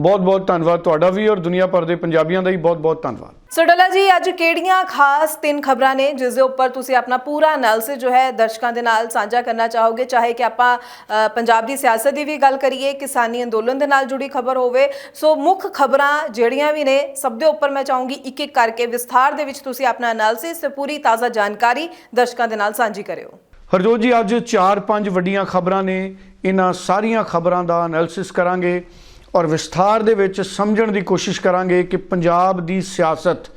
ਬਹੁਤ ਬਹੁਤ ਧੰਨਵਾਦ ਤੁਹਾਡਾ ਵੀ ਔਰ ਦੁਨੀਆ ਭਰ ਦੇ ਪੰਜਾਬੀਆਂ ਦਾ ਹੀ ਬਹੁਤ ਬਹੁਤ ਧੰਨਵਾਦ। ਸੋ ਡੱਲਾ ਜੀ ਅੱਜ ਕਿਹੜੀਆਂ ਖਾਸ ਤਿੰਨ ਖਬਰਾਂ ਨੇ ਜਿਸ ਦੇ ਉੱਪਰ ਤੁਸੀਂ ਆਪਣਾ ਪੂਰਾ ਐਨਾਲਿਸਿਸ ਜੋ ਹੈ ਦਰਸ਼ਕਾਂ ਦੇ ਨਾਲ ਸਾਂਝਾ ਕਰਨਾ ਚਾਹੋਗੇ? ਚਾਹੇ ਕਿ ਆਪਾਂ ਪੰਜਾਬ ਦੀ ਸਿਆਸਤ ਦੀ ਵੀ ਗੱਲ ਕਰੀਏ ਕਿਸਾਨੀ ਅੰਦੋਲਨ ਦੇ ਨਾਲ ਜੁੜੀ ਖਬਰ ਹੋਵੇ। ਸੋ ਮੁੱਖ ਖਬਰਾਂ ਜਿਹੜੀਆਂ ਵੀ ਨੇ ਸਭ ਦੇ ਉੱਪਰ ਮੈਂ ਚਾਹੂੰਗੀ ਇੱਕ ਇੱਕ ਕਰਕੇ ਵਿਸਥਾਰ ਦੇ ਵਿੱਚ ਤੁਸੀਂ ਆਪਣਾ ਐਨਾਲਿਸਿਸ ਤੇ ਪੂਰੀ ਤਾਜ਼ਾ ਜਾਣਕਾਰੀ ਦਰਸ਼ਕਾਂ ਦੇ ਨਾਲ ਸਾਂਝੀ ਕਰਿਓ। ਹਰਜੋਤ ਜੀ ਅੱਜ 4-5 ਵੱਡੀਆਂ ਖਬਰਾਂ ਨੇ। ਇਹਨਾਂ ਸਾਰੀਆਂ ਖਬਰਾਂ ਦਾ ਐਨਾਲਿਸਿਸ ਕਰਾਂਗੇ। ਔਰ ਵਿਸਥਾਰ ਦੇ ਵਿੱਚ ਸਮਝਣ ਦੀ ਕੋਸ਼ਿਸ਼ ਕਰਾਂਗੇ ਕਿ ਪੰਜਾਬ ਦੀ ਸਿਆਸਤ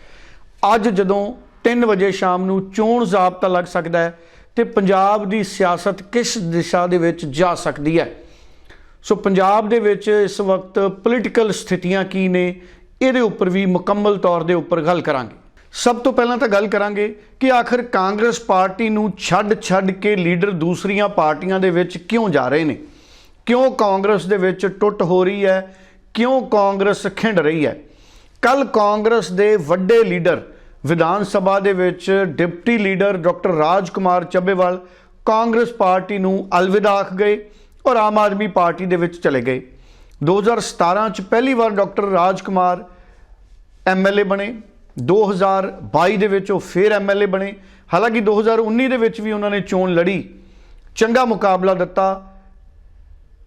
ਅੱਜ ਜਦੋਂ 3 ਵਜੇ ਸ਼ਾਮ ਨੂੰ ਚੋਣ ਜ਼ਾਬਤਾ ਲੱਗ ਸਕਦਾ ਹੈ ਤੇ ਪੰਜਾਬ ਦੀ ਸਿਆਸਤ ਕਿਸ ਦਿਸ਼ਾ ਦੇ ਵਿੱਚ ਜਾ ਸਕਦੀ ਹੈ? ਸੋ ਪੰਜਾਬ ਦੇ ਵਿੱਚ ਇਸ ਵਕਤ ਪੋਲੀਟੀਕਲ ਸਥਿਤੀਆਂ ਕੀ ਨੇ? ਇਹਦੇ ਉੱਪਰ ਵੀ ਮੁਕੰਮਲ ਤੌਰ ਦੇ ਉੱਪਰ ਗੱਲ ਕਰਾਂਗੇ। ਸਭ ਤੋਂ ਪਹਿਲਾਂ ਤਾਂ ਗੱਲ ਕਰਾਂਗੇ ਕਿ ਆਖਰ ਕਾਂਗਰਸ ਪਾਰਟੀ ਨੂੰ ਛੱਡ ਛੱਡ ਕੇ ਲੀਡਰ ਦੂਸਰੀਆਂ ਪਾਰਟੀਆਂ ਦੇ ਵਿੱਚ ਕਿਉਂ ਜਾ ਰਹੇ ਨੇ? ਕਿਉਂ ਕਾਂਗਰਸ ਦੇ ਵਿੱਚ ਟੁੱਟ ਹੋ ਰਹੀ ਹੈ? ਕਿਉਂ ਕਾਂਗਰਸ ਖਿੰਡ ਰਹੀ ਹੈ? ਕੱਲ ਕਾਂਗਰਸ ਦੇ ਵੱਡੇ ਲੀਡਰ, ਵਿਧਾਨ ਸਭਾ ਦੇ ਵਿੱਚ deputy leader doctor Raj Kumar Chabbewal Congress party ਨੂੰ ਅਲਵਿਦਾ ਆਖ ਗਏ ਔਰ ਆਮ ਆਦਮੀ ਪਾਰਟੀ ਦੇ ਵਿੱਚ ਚਲੇ ਗਏ। 2017 ਚ ਪਹਿਲੀ ਵਾਰ ਡਾਕਟਰ ਰਾਜ ਕੁਮਾਰ ਐਮਐਲਏ ਬਣੇ। 2022 ਦੇ ਵਿੱਚ ਉਹ ਫੇਰ ਐਮਐਲਏ ਬਣੇ। ਹਾਲਾਂਕਿ 2019 ਦੇ ਵਿੱਚ ਵੀ ਉਹਨਾਂ ਨੇ ਚੋਣ ਲੜੀ। ਚੰਗਾ ਮੁਕਾਬਲਾ ਦਿੱਤਾ।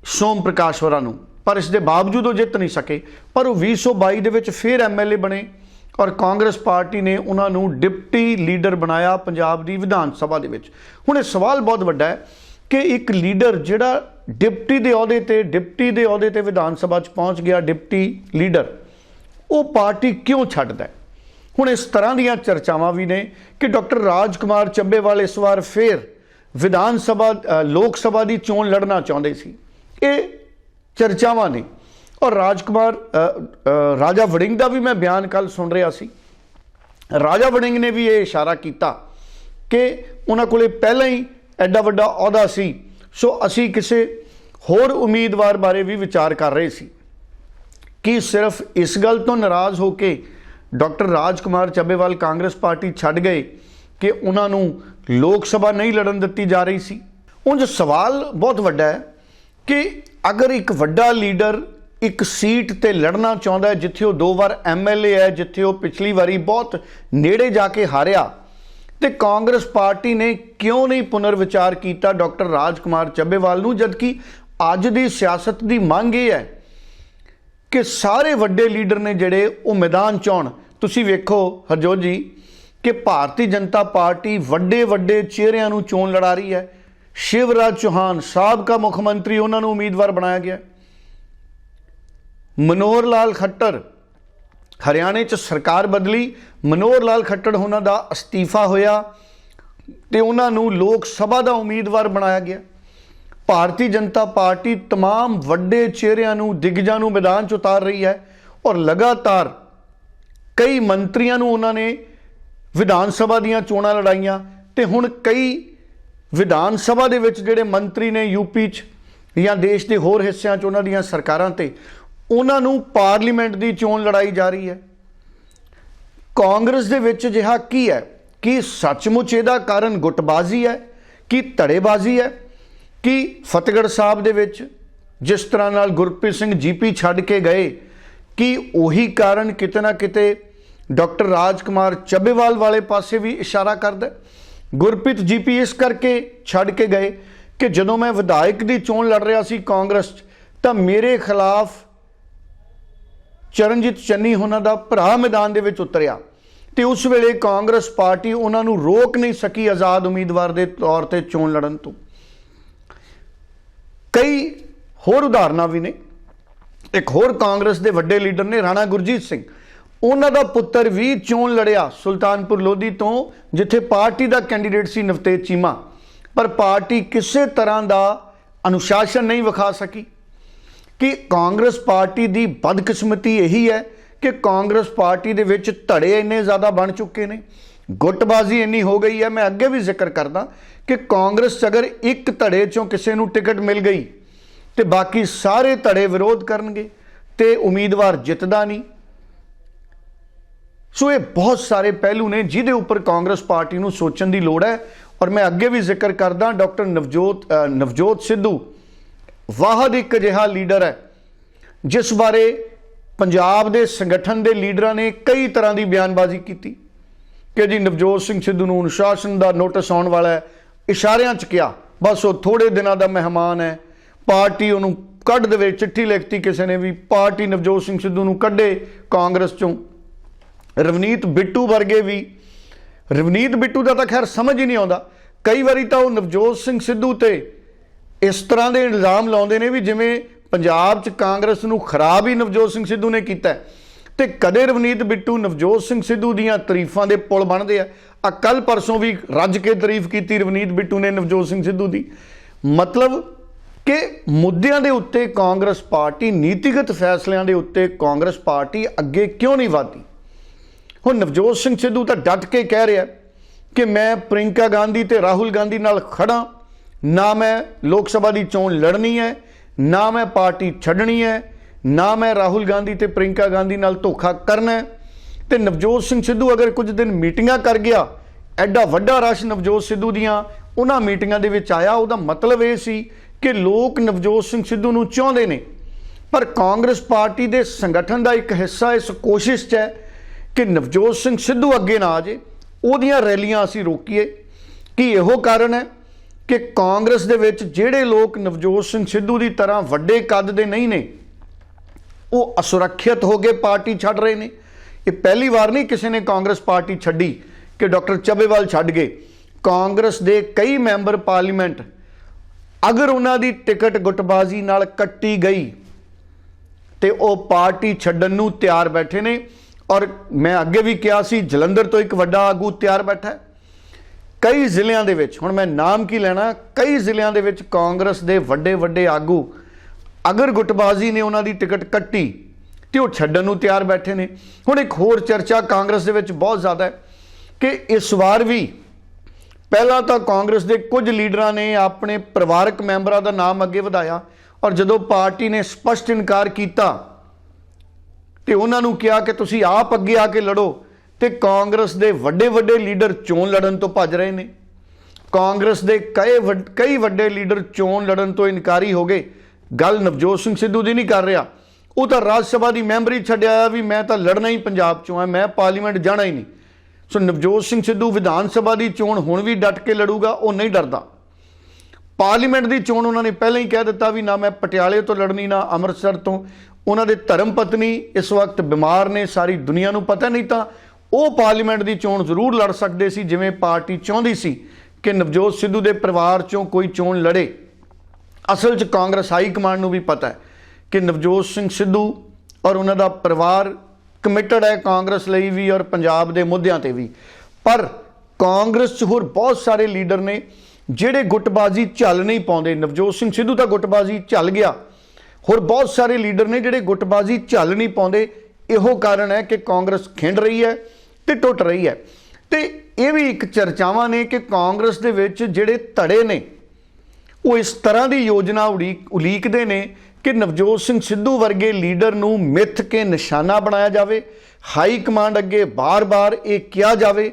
ਸੋਮ ਪ੍ਰਕਾਸ਼ ਹੋਰਾਂ ਨੂੰ। ਪਰ ਇਸ ਦੇ ਬਾਵਜੂਦ ਉਹ ਜਿੱਤ ਨਹੀਂ ਸਕੇ। ਪਰ ਉਹ 2022 ਦੇ ਵਿੱਚ ਫਿਰ ਐਮਐਲਏ ਬਣੇ ਔਰ ਕਾਂਗਰਸ ਪਾਰਟੀ ਨੇ ਉਹਨਾਂ ਨੂੰ ਡਿਪਟੀ ਲੀਡਰ ਬਣਾਇਆ ਪੰਜਾਬ ਦੀ ਵਿਧਾਨ ਸਭਾ ਦੇ ਵਿੱਚ। ਹੁਣ ਇਹ ਸਵਾਲ ਬਹੁਤ ਵੱਡਾ ਹੈ ਕਿ ਇੱਕ ਲੀਡਰ ਜਿਹੜਾ ਡਿਪਟੀ ਦੇ ਅਹੁਦੇ ਤੇ, ਡਿਪਟੀ ਦੇ ਅਹੁਦੇ ਤੇ ਵਿਧਾਨ ਸਭਾ 'ਚ ਪਹੁੰਚ ਗਿਆ, ਡਿਪਟੀ ਲੀਡਰ, ਉਹ ਪਾਰਟੀ ਕਿਉਂ ਛੱਡਦਾ ਹੁਣ ਇਸ ਤਰ੍ਹਾਂ ਦੀਆਂ ਚਰਚਾਵਾਂ ਵੀ ਨੇ ਕਿ ਡਾਕਟਰ ਰਾਜ ਕੁਮਾਰ ਚੱਬੇਵਾਲ ਇਸ ਵਾਰ ਫੇਰ ਵਿਧਾਨ ਸਭਾ ਲੋਕ ਸਭਾ ਦੀ ਚੋਣ ਲੜਨਾ ਚਾਹੁੰਦੇ ਸੀ। ਇਹ ਚਰਚਾਵਾਂ ਨੇ। ਔਰ ਰਾਜਕੁਮਾਰ ਅ, ਰਾਜਾ ਵੜਿੰਗ ਦਾ ਵੀ ਮੈਂ ਬਿਆਨ ਕੱਲ ਸੁਣ ਰਿਹਾ ਸੀ। ਰਾਜਾ ਵੜਿੰਗ ਨੇ ਵੀ ਇਹ ਇਸ਼ਾਰਾ ਕੀਤਾ ਕਿ ਉਹਨਾਂ ਕੋਲੇ ਪਹਿਲਾਂ ਹੀ ਐਡਾ ਵੱਡਾ ਅਹੁਦਾ ਸੀ ਸੋ ਅਸੀਂ ਕਿਸੇ ਹੋਰ ਉਮੀਦਵਾਰ ਬਾਰੇ ਵੀ ਵਿਚਾਰ ਕਰ ਰਹੇ ਸੀ। ਕਿ ਸਿਰਫ ਇਸ ਗੱਲ ਤੋਂ ਨਾਰਾਜ਼ ਹੋ ਕੇ ਡਾਕਟਰ ਰਾਜਕੁਮਾਰ ਚੱਬੇਵਾਲ ਕਾਂਗਰਸ ਪਾਰਟੀ ਛੱਡ ਗਏ ਕਿ ਉਹਨਾਂ ਨੂੰ ਲੋਕ ਸਭਾ ਨਹੀਂ ਲੜਨ ਦਿੱਤੀ ਜਾ ਰਹੀ ਸੀ? ਉਂਝ ਸਵਾਲ ਬਹੁਤ ਵੱਡਾ ਹੈ। ਕਿ ਅਗਰ ਇੱਕ ਵੱਡਾ ਲੀਡਰ ਇੱਕ ਸੀਟ ਤੇ ਲੜਨਾ ਚਾਹੁੰਦਾ ਹੈ, ਜਿੱਥੇ ਉਹ ਦੋ ਵਾਰ ਐਮਐਲਏ ਹੈ, ਜਿੱਥੇ ਉਹ ਪਿਛਲੀ ਵਾਰੀ ਬਹੁਤ ਨੇੜੇ ਜਾ ਕੇ ਹਾਰਿਆ, ਤੇ ਕਾਂਗਰਸ ਪਾਰਟੀ ਨੇ ਕਿਉਂ ਨਹੀਂ ਪੁਨਰ ਵਿਚਾਰ ਕੀਤਾ ਡਾਕਟਰ ਰਾਜਕੁਮਾਰ ਚੱਬੇਵਾਲ ਨੂੰ, ਜਦਕਿ ਅੱਜ ਦੀ ਸਿਆਸਤ ਦੀ ਮੰਗ ਇਹ ਹੈ ਕਿ ਸਾਰੇ ਵੱਡੇ ਲੀਡਰ ਨੇ ਜਿਹੜੇ ਉਹ ਮੈਦਾਨ ਚ ਤੁਸੀਂ ਵੇਖੋ ਹਰਜੋਤ ਜੀ, ਕਿ ਭਾਰਤੀ ਜਨਤਾ ਪਾਰਟੀ ਵੱਡੇ ਵੱਡੇ ਚਿਹਰਿਆਂ ਨੂੰ ਚੋਣ ਲੜਾ ਰਹੀ ਹੈ। ਸ਼ਿਵਰਾਜ ਚੌਹਾਨ ਸਾਬਕਾ ਮੁੱਖ ਮੰਤਰੀ ਉਹਨਾਂ ਨੂੰ ਉਮੀਦਵਾਰ ਬਣਾਇਆ ਗਿਆ ਮਨੋਹਰ ਲਾਲ ਖੱਟਰ ਹਰਿਆਣੇ 'ਚ ਸਰਕਾਰ ਬਦਲੀ ਮਨੋਹਰ ਲਾਲ ਖੱਟਰ ਉਹਨਾਂ ਦਾ ਅਸਤੀਫਾ ਹੋਇਆ ਤੇ ਉਹਨਾਂ ਨੂੰ ਲੋਕ ਸਭਾ ਦਾ ਉਮੀਦਵਾਰ ਬਣਾਇਆ ਗਿਆ ਭਾਰਤੀ ਜਨਤਾ ਪਾਰਟੀ तमाम ਵੱਡੇ ਚਿਹਰਿਆਂ ਨੂੰ ਦਿਗਜਾਂ ਨੂੰ ਮੈਦਾਨ 'ਚ ਉਤਾਰ ਰਹੀ ਹੈ ਔਰ ਲਗਾਤਾਰ ਕਈ ਮੰਤਰੀਆਂ ਨੂੰ ਉਹਨਾਂ ਨੇ ਵਿਧਾਨ ਸਭਾ ਦੀਆਂ ਚੋਣਾਂ ਲੜਾਈਆਂ ਤੇ ਹੁਣ ਕਈ ਵਿਧਾਨ ਸਭਾ ਦੇ ਵਿੱਚ ਜਿਹੜੇ ਮੰਤਰੀ ਨੇ ਯੂਪੀ 'ਚ ਜਾਂ ਦੇਸ਼ ਦੇ ਹੋਰ ਹਿੱਸਿਆਂ 'ਚ ਉਹਨਾਂ ਦੀਆਂ ਸਰਕਾਰਾਂ ਤੇ, ਉਹਨਾਂ ਨੂੰ ਪਾਰਲੀਮੈਂਟ ਦੀ ਚੋਣ ਲੜਾਈ ਜਾ ਰਹੀ ਹੈ। ਕਾਂਗਰਸ ਦੇ ਵਿੱਚ ਜਿਹਾ ਕੀ ਹੈ? ਕਿ ਸੱਚਮੁੱਚ ਇਹਦਾ ਕਾਰਨ ਗੁੱਟਬਾਜ਼ੀ ਹੈ? ਕਿ ਧੜੇਬਾਜ਼ੀ ਹੈ? ਕਿ ਫਤਿਹਗੜ੍ਹ ਸਾਹਿਬ ਦੇ ਵਿੱਚ ਜਿਸ ਤਰ੍ਹਾਂ ਨਾਲ ਗੁਰਪ੍ਰੀਤ ਸਿੰਘ ਜੀਪੀ ਛੱਡ ਕੇ ਗਏ, ਕਿ ਉਹੀ ਕਾਰਨ ਕਿਤੇ ਨਾ ਕਿਤੇ ਡਾਕਟਰ ਰਾਜਕੁਮਾਰ ਚੱਬੇਵਾਲ ਵਾਲੇ ਪਾਸੇ ਵੀ ਇਸ਼ਾਰਾ ਕਰਦਾ ਗੁਰਪ੍ਰੀਤ ਜੀਪੀ ਇਸ ਕਰਕੇ ਛੱਡ ਕੇ ਗਏ ਕਿ ਜਦੋਂ ਮੈਂ ਵਿਧਾਇਕ ਦੀ ਚੋਣ ਲੜ ਰਿਹਾ ਸੀ ਕਾਂਗਰਸ 'ਚ, ਤਾਂ ਮੇਰੇ ਖਿਲਾਫ ਚਰਨਜੀਤ ਚੰਨੀ ਉਹਨਾਂ ਦਾ ਭਰਾ ਮੈਦਾਨ ਦੇ ਵਿੱਚ ਉਤਰਿਆ। ਤੇ ਉਸ ਵੇਲੇ ਕਾਂਗਰਸ ਪਾਰਟੀ ਉਹਨਾਂ ਨੂੰ ਰੋਕ ਨਹੀਂ ਸਕੀ ਆਜ਼ਾਦ ਉਮੀਦਵਾਰ ਦੇ ਤੌਰ ਤੇ ਚੋਣ ਲੜਨ ਤੋਂ। ਕਈ ਹੋਰ ਉਦਾਹਰਨਾਂ ਵੀ ਨੇ। ਇੱਕ ਹੋਰ ਕਾਂਗਰਸ ਦੇ ਵੱਡੇ ਲੀਡਰ ਨੇ ਰਾਣਾ ਗੁਰਜੀਤ ਸਿੰਘ। ਉਹਨਾਂ ਦਾ ਪੁੱਤਰ ਵੀ ਚੋਣ ਲੜਿਆ ਸੁਲਤਾਨਪੁਰ ਲੋਧੀ ਤੋਂ, ਜਿੱਥੇ ਪਾਰਟੀ ਦਾ ਕੈਂਡੀਡੇਟ ਸੀ ਨਵਤੇਜ ਚੀਮਾ। ਪਰ ਪਾਰਟੀ ਕਿਸੇ ਤਰ੍ਹਾਂ ਦਾ ਅਨੁਸ਼ਾਸਨ ਨਹੀਂ ਵਿਖਾ ਸਕੀ। ਕਿ ਕਾਂਗਰਸ ਪਾਰਟੀ ਦੀ ਬਦਕਿਸਮਤੀ ਇਹੀ ਹੈ ਕਿ ਕਾਂਗਰਸ ਪਾਰਟੀ ਦੇ ਵਿੱਚ ਧੜੇ ਇੰਨੇ ਜ਼ਿਆਦਾ ਬਣ ਚੁੱਕੇ ਨੇ। ਗੁੱਟਬਾਜ਼ੀ ਇੰਨੀ ਹੋ ਗਈ ਹੈ, ਮੈਂ ਅੱਗੇ ਵੀ ਜ਼ਿਕਰ ਕਰਦਾ ਕਿ ਕਾਂਗਰਸ ਅਗਰ ਇੱਕ ਧੜੇ 'ਚੋਂ ਕਿਸੇ ਨੂੰ ਟਿਕਟ ਮਿਲ ਗਈ ਤੇ ਬਾਕੀ ਸਾਰੇ ਧੜੇ ਵਿਰੋਧ ਕਰਨਗੇ ਤੇ ਉਮੀਦਵਾਰ ਜਿੱਤਦਾ ਨਹੀਂ ਸੋ ਇਹ ਬਹੁਤ ਸਾਰੇ ਪਹਿਲੂ ਨੇ ਜਿਹਦੇ ਉੱਪਰ ਕਾਂਗਰਸ ਪਾਰਟੀ ਨੂੰ ਸੋਚਣ ਦੀ ਲੋੜ ਹੈ। ਔਰ ਮੈਂ ਅੱਗੇ ਵੀ ਜ਼ਿਕਰ ਕਰਦਾ, ਡਾਕਟਰ ਨਵਜੋਤ ਨਵਜੋਤ ਸਿੱਧੂ ਵਾਹਦ ਇੱਕ ਅਜਿਹਾ ਲੀਡਰ ਹੈ, ਜਿਸ ਬਾਰੇ ਪੰਜਾਬ ਦੇ ਸੰਗਠਨ ਦੇ ਲੀਡਰਾਂ ਨੇ ਕਈ ਤਰ੍ਹਾਂ ਦੀ ਬਿਆਨਬਾਜ਼ੀ ਕੀਤੀ ਕਿ ਜੀ ਨਵਜੋਤ ਸਿੰਘ ਸਿੱਧੂ ਨੂੰ ਅਨੁਸ਼ਾਸਨ ਦਾ ਨੋਟਿਸ ਆਉਣ ਵਾਲਾ ਹੈ, ਇਸ਼ਾਰਿਆਂ 'ਚ ਕਿਹਾ, ਬਸ ਉਹ ਥੋੜੇ ਦਿਨਾਂ ਦਾ ਮਹਿਮਾਨ ਹੈ, ਪਾਰਟੀ ਉਹਨੂੰ ਕੱਢ ਦੇਵੇ, ਚਿੱਠੀ ਲਿਖਤੀ ਕਿਸੇ ਨੇ ਵੀ, ਪਾਰਟੀ ਨਵਜੋਤ ਸਿੰਘ ਸਿੱਧੂ ਨੂੰ ਕੱਢੇ ਕਾਂਗਰਸ 'ਚੋਂ। ਰਵਨੀਤ ਬਿੱਟੂ ਵਰਗੇ ਵੀ। ਰਵਨੀਤ ਬਿੱਟੂ ਦਾ ਤਾਂ ਖੈਰ ਸਮਝ ਹੀ ਨਹੀਂ ਆਉਂਦਾ। ਕਈ ਵਾਰੀ ਤਾਂ ਉਹ ਨਵਜੋਤ ਸਿੰਘ ਸਿੱਧੂ ਤੇ ਇਸ ਤਰ੍ਹਾਂ ਦੇ ਇਲਜ਼ਾਮ ਲਾਉਂਦੇ ਨੇ ਵੀ ਜਿਵੇਂ ਪੰਜਾਬ 'ਚ ਕਾਂਗਰਸ ਨੂੰ ਖਰਾਬ ਹੀ ਨਵਜੋਤ ਸਿੰਘ ਸਿੱਧੂ ਨੇ ਕੀਤਾ ਹੈ। ਤੇ ਕਦੇ ਰਵਨੀਤ ਬਿੱਟੂ ਨਵਜੋਤ ਸਿੰਘ ਸਿੱਧੂ ਦੀਆਂ ਤਾਰੀਫਾਂ ਦੇ ਪੁਲ ਬਣਦੇ ਆ। ਆ ਕੱਲ ਪਰਸੋਂ ਵੀ ਰੱਜ ਕੇ ਤਾਰੀਫ ਕੀਤੀ ਰਵਨੀਤ ਬਿੱਟੂ ਨੇ ਨਵਜੋਤ ਸਿੰਘ ਸਿੱਧੂ ਦੀ। ਮਤਲਬ ਕਿ ਮੁੱਦਿਆਂ ਦੇ ਉੱਤੇ ਕਾਂਗਰਸ ਪਾਰਟੀ, ਨੀਤੀਗਤ ਫੈਸਲਿਆਂ ਦੇ ਉੱਤੇ ਕਾਂਗਰਸ ਪਾਰਟੀ ਅੱਗੇ ਕਿਉਂ ਨਹੀਂ ਵਧਦੀ? ਹੁਣ ਨਵਜੋਤ ਸਿੰਘ ਸਿੱਧੂ ਤਾਂ ਡਟ ਕੇ ਕਹਿ ਰਿਹਾ ਕਿ ਮੈਂ ਪ੍ਰਿੰਕਾ ਗਾਂਧੀ ਤੇ ਰਾਹੁਲ ਗਾਂਧੀ ਨਾਲ ਖੜਾ ਨਾ ਮੈਂ ਲੋਕ ਸਭਾ ਦੀ ਚੋਣ ਲੜਨੀ ਹੈ, ਨਾ ਮੈਂ ਪਾਰਟੀ ਛੱਡਣੀ ਹੈ, ਨਾ ਮੈਂ ਰਾਹੁਲ ਗਾਂਧੀ ਤੇ ਪ੍ਰਿੰਕਾ ਗਾਂਧੀ ਨਾਲ ਧੋਖਾ ਕਰਨਾ ਹੈ। ਤੇ ਨਵਜੋਤ ਸਿੰਘ ਸਿੱਧੂ ਅਗਰ ਕੁਝ ਦਿਨ ਮੀਟਿੰਗਾਂ ਕਰ ਗਿਆ, ਐਡਾ ਵੱਡਾ ਰਸ਼ ਨਵਜੋਤ ਸਿੱਧੂ ਦੀਆਂ, ਉਹਨਾਂ ਮੀਟਿੰਗਾਂ ਦੇ ਵਿੱਚ ਆਇਆ, ਉਹਦਾ ਮਤਲਬ ਇਹ ਸੀ ਕਿ ਲੋਕ ਨਵਜੋਤ ਸਿੰਘ ਸਿੱਧੂ ਨੂੰ ਚਾਹੁੰਦੇ ਨੇ। ਪਰ ਕਾਂਗਰਸ ਪਾਰਟੀ ਦੇ ਸੰਗਠਨ ਦਾ ਇੱਕ ਹਿੱਸਾ ਇਸ ਕੋਸ਼ਿਸ਼ 'ਚ ਹੈ ਕਿ ਨਵਜੋਤ ਸਿੰਘ ਸਿੱਧੂ ਅੱਗੇ ਨਾ ਆ ਜੇ, ਉਹਦੀਆਂ ਰੈਲੀਆਂ ਅਸੀਂ ਰੋਕੀਏ। ਕਿ ਇਹੋ ਕਾਰਨ ਹੈ ਕਿ ਕਾਂਗਰਸ ਦੇ ਵਿੱਚ ਜਿਹੜੇ ਲੋਕ ਨਵਜੋਤ ਸਿੰਘ ਸਿੱਧੂ ਦੀ ਤਰ੍ਹਾਂ ਵੱਡੇ ਕੱਦ ਦੇ ਨਹੀਂ ਨੇ, ਉਹ ਅਸੁਰੱਖਿਅਤ ਹੋ ਕੇ ਪਾਰਟੀ ਛੱਡ ਰਹੇ ਨੇ? ਇਹ ਪਹਿਲੀ ਵਾਰ ਨਹੀਂ ਕਿਸੇ ਨੇ ਕਾਂਗਰਸ ਪਾਰਟੀ ਛੱਡੀ ਕਿ ਡਾਕਟਰ ਚੱਬੇਵਾਲ ਛੱਡ ਗਏ। ਕਾਂਗਰਸ ਦੇ ਕਈ ਮੈਂਬਰ ਪਾਰਲੀਮੈਂਟ ਅਗਰ ਉਹਨਾਂ ਦੀ ਟਿਕਟ ਗੁੱਟਬਾਜ਼ੀ ਨਾਲ ਕੱਟੀ ਗਈ ਤੇ ਉਹ ਪਾਰਟੀ ਛੱਡਣ ਨੂੰ ਤਿਆਰ ਬੈਠੇ ਨੇ ਔਰ ਮੈਂ ਅੱਗੇ ਵੀ ਕਿਹਾ ਸੀ, ਜਲੰਧਰ ਤੋਂ ਇੱਕ ਵੱਡਾ ਆਗੂ ਤਿਆਰ ਬੈਠਾ ਹੈ। ਕਈ ਜ਼ਿਲ੍ਹਿਆਂ ਦੇ ਵਿੱਚ, ਹੁਣ ਮੈਂ ਨਾਮ ਕੀ ਲੈਣਾ, ਕਈ ਜ਼ਿਲ੍ਹਿਆਂ ਦੇ ਵਿੱਚ ਕਾਂਗਰਸ ਦੇ ਵੱਡੇ ਵੱਡੇ ਆਗੂ ਅਗਰ ਗੁੱਟਬਾਜ਼ੀ ਨੇ ਉਹਨਾਂ ਦੀ ਟਿਕਟ ਕੱਟੀ ਤੇ ਉਹ ਛੱਡਣ ਨੂੰ ਤਿਆਰ ਬੈਠੇ ਨੇ। ਹੁਣ ਇੱਕ ਹੋਰ ਚਰਚਾ ਕਾਂਗਰਸ ਦੇ ਵਿੱਚ ਬਹੁਤ ਜ਼ਿਆਦਾ ਹੈ ਕਿ ਇਸ ਵਾਰ ਵੀ ਪਹਿਲਾਂ ਤਾਂ ਕਾਂਗਰਸ ਦੇ ਕੁਝ ਲੀਡਰਾਂ ਨੇ ਆਪਣੇ ਪਰਿਵਾਰਕ ਮੈਂਬਰਾਂ ਦਾ ਨਾਮ ਅੱਗੇ ਵਧਾਇਆ ਔਰ ਜਦੋਂ ਪਾਰਟੀ ਨੇ ਸਪਸ਼ਟ ਇਨਕਾਰ ਕੀਤਾ ਤੇ ਉਹਨਾਂ ਨੂੰ ਕਿਹਾ ਕਿ ਤੁਸੀਂ ਆਪ ਅੱਗੇ ਆ ਕੇ ਲੜੋ ਤੇ ਕਾਂਗਰਸ ਦੇ ਵੱਡੇ ਵੱਡੇ ਲੀਡਰ ਚੋਣ ਲੜਨ ਤੋਂ ਭੱਜ ਰਹੇ ਨੇ। ਕਾਂਗਰਸ ਦੇ ਕਈ ਵੱਡ- ਕਈ ਵੱਡੇ ਲੀਡਰ ਚੋਣ ਲੜਨ ਤੋਂ ਇਨਕਾਰੀ ਹੋ ਗਏ। ਗੱਲ ਨਵਜੋਤ ਸਿੰਘ ਸਿੱਧੂ ਦੀ ਨਹੀਂ ਕਰ ਰਿਹਾ। ਉਹ ਤਾਂ ਰਾਜ ਸਭਾ ਦੀ ਮੈਂਬਰੀ ਛੱਡਿਆ ਆ ਵੀ ਮੈਂ ਤਾਂ ਲੜਨਾ ਹੀ ਪੰਜਾਬ ਚੋਂ ਆ, ਮੈਂ ਪਾਰਲੀਮੈਂਟ ਜਾਣਾ ਹੀ ਨਹੀਂ। ਸੋ ਨਵਜੋਤ ਸਿੰਘ ਸਿੱਧੂ ਵਿਧਾਨ ਸਭਾ ਦੀ ਚੋਣ ਹੁਣ ਵੀ ਡਟ ਕੇ ਲੜੂਗਾ, ਉਹ ਨਹੀਂ ਡਰਦਾ। ਪਾਰਲੀਮੈਂਟ ਦੀ ਚੋਣ ਉਹਨਾਂ ਨੇ ਪਹਿਲਾਂ ਹੀ ਕਹਿ ਦਿੱਤਾ ਵੀ ਨਾ ਮੈਂ ਪਟਿਆਲੇ ਤੋਂ ਲੜਨੀ, ਨਾ ਅੰਮ੍ਰਿਤਸਰ ਤੋਂ। ਉਹਨਾਂ ਦੇ ਧਰਮ ਪਤਨੀ ਇਸ ਵਕਤ ਬਿਮਾਰ ਨੇ, ਸਾਰੀ ਦੁਨੀਆ ਨੂੰ ਪਤਾ ਨਹੀਂ ਤਾਂ ਉਹ ਪਾਰਲੀਮੈਂਟ ਦੀ ਚੋਣ ਜ਼ਰੂਰ ਲੜ ਸਕਦੇ ਸੀ, ਜਿਵੇਂ ਪਾਰਟੀ ਚਾਹੁੰਦੀ ਸੀ ਕਿ ਨਵਜੋਤ ਸਿੱਧੂ ਦੇ ਪਰਿਵਾਰ ਚੋਂ ਕੋਈ ਚੋਣ ਲੜੇ। ਅਸਲ 'ਚ ਕਾਂਗਰਸ ਹਾਈ ਕਮਾਂਡ ਨੂੰ ਵੀ ਪਤਾ ਹੈ ਕਿ ਨਵਜੋਤ ਸਿੰਘ ਸਿੱਧੂ ਔਰ ਉਹਨਾਂ ਦਾ ਪਰਿਵਾਰ ਕਮਿਟਡ ਹੈ ਕਾਂਗਰਸ ਲਈ ਵੀ ਔਰ ਪੰਜਾਬ ਦੇ ਮੁੱਦਿਆਂ ਤੇ ਵੀ। ਪਰ ਕਾਂਗਰਸ 'ਚ ਹੋਰ ਬਹੁਤ ਸਾਰੇ ਲੀਡਰ ਨੇ ਜਿਹੜੇ ਗੁੱਟਬਾਜ਼ੀ ਝੱਲ ਨਹੀਂ ਪਾਉਂਦੇ। ਨਵਜੋਤ ਸਿੰਘ ਸਿੱਧੂ ਤਾਂ ਗੁੱਟਬਾਜ਼ੀ ਝੱਲ ਗਿਆ। ਹੋਰ ਬਹੁਤ ਸਾਰੇ ਲੀਡਰ ਨੇ ਜਿਹੜੇ ਗੁੱਟਬਾਜ਼ੀ ਝੱਲ ਨਹੀਂ ਪਾਉਂਦੇ। ਇਹੋ ਕਾਰਨ ਹੈ ਕਿ ਕਾਂਗਰਸ ਖਿੰਡ ਰਹੀ ਹੈ ਤੇ ਟੁੱਟ ਰਹੀ ਹੈ। ਤੇ ਇਹ ਵੀ ਇੱਕ ਚਰਚਾਵਾਂ ਨੇ ਕਿ ਕਾਂਗਰਸ ਦੇ ਵਿੱਚ ਜਿਹੜੇ ਧੜੇ ਨੇ, ਉਹ ਇਸ ਤਰ੍ਹਾਂ ਦੀ ਯੋਜਨਾ ਉਡੀਕ ਉਲੀਕਦੇ ਨੇ ਕਿ ਨਵਜੋਤ ਸਿੰਘ ਸਿੱਧੂ ਵਰਗੇ ਲੀਡਰ ਨੂੰ ਮਿੱਥ ਕੇ ਨਿਸ਼ਾਨਾ ਬਣਾਇਆ ਜਾਵੇ। ਹਾਈ ਕਮਾਂਡ ਅੱਗੇ ਬਾਰ-ਬਾਰ ਇਹ ਕਿਹਾ ਜਾਵੇ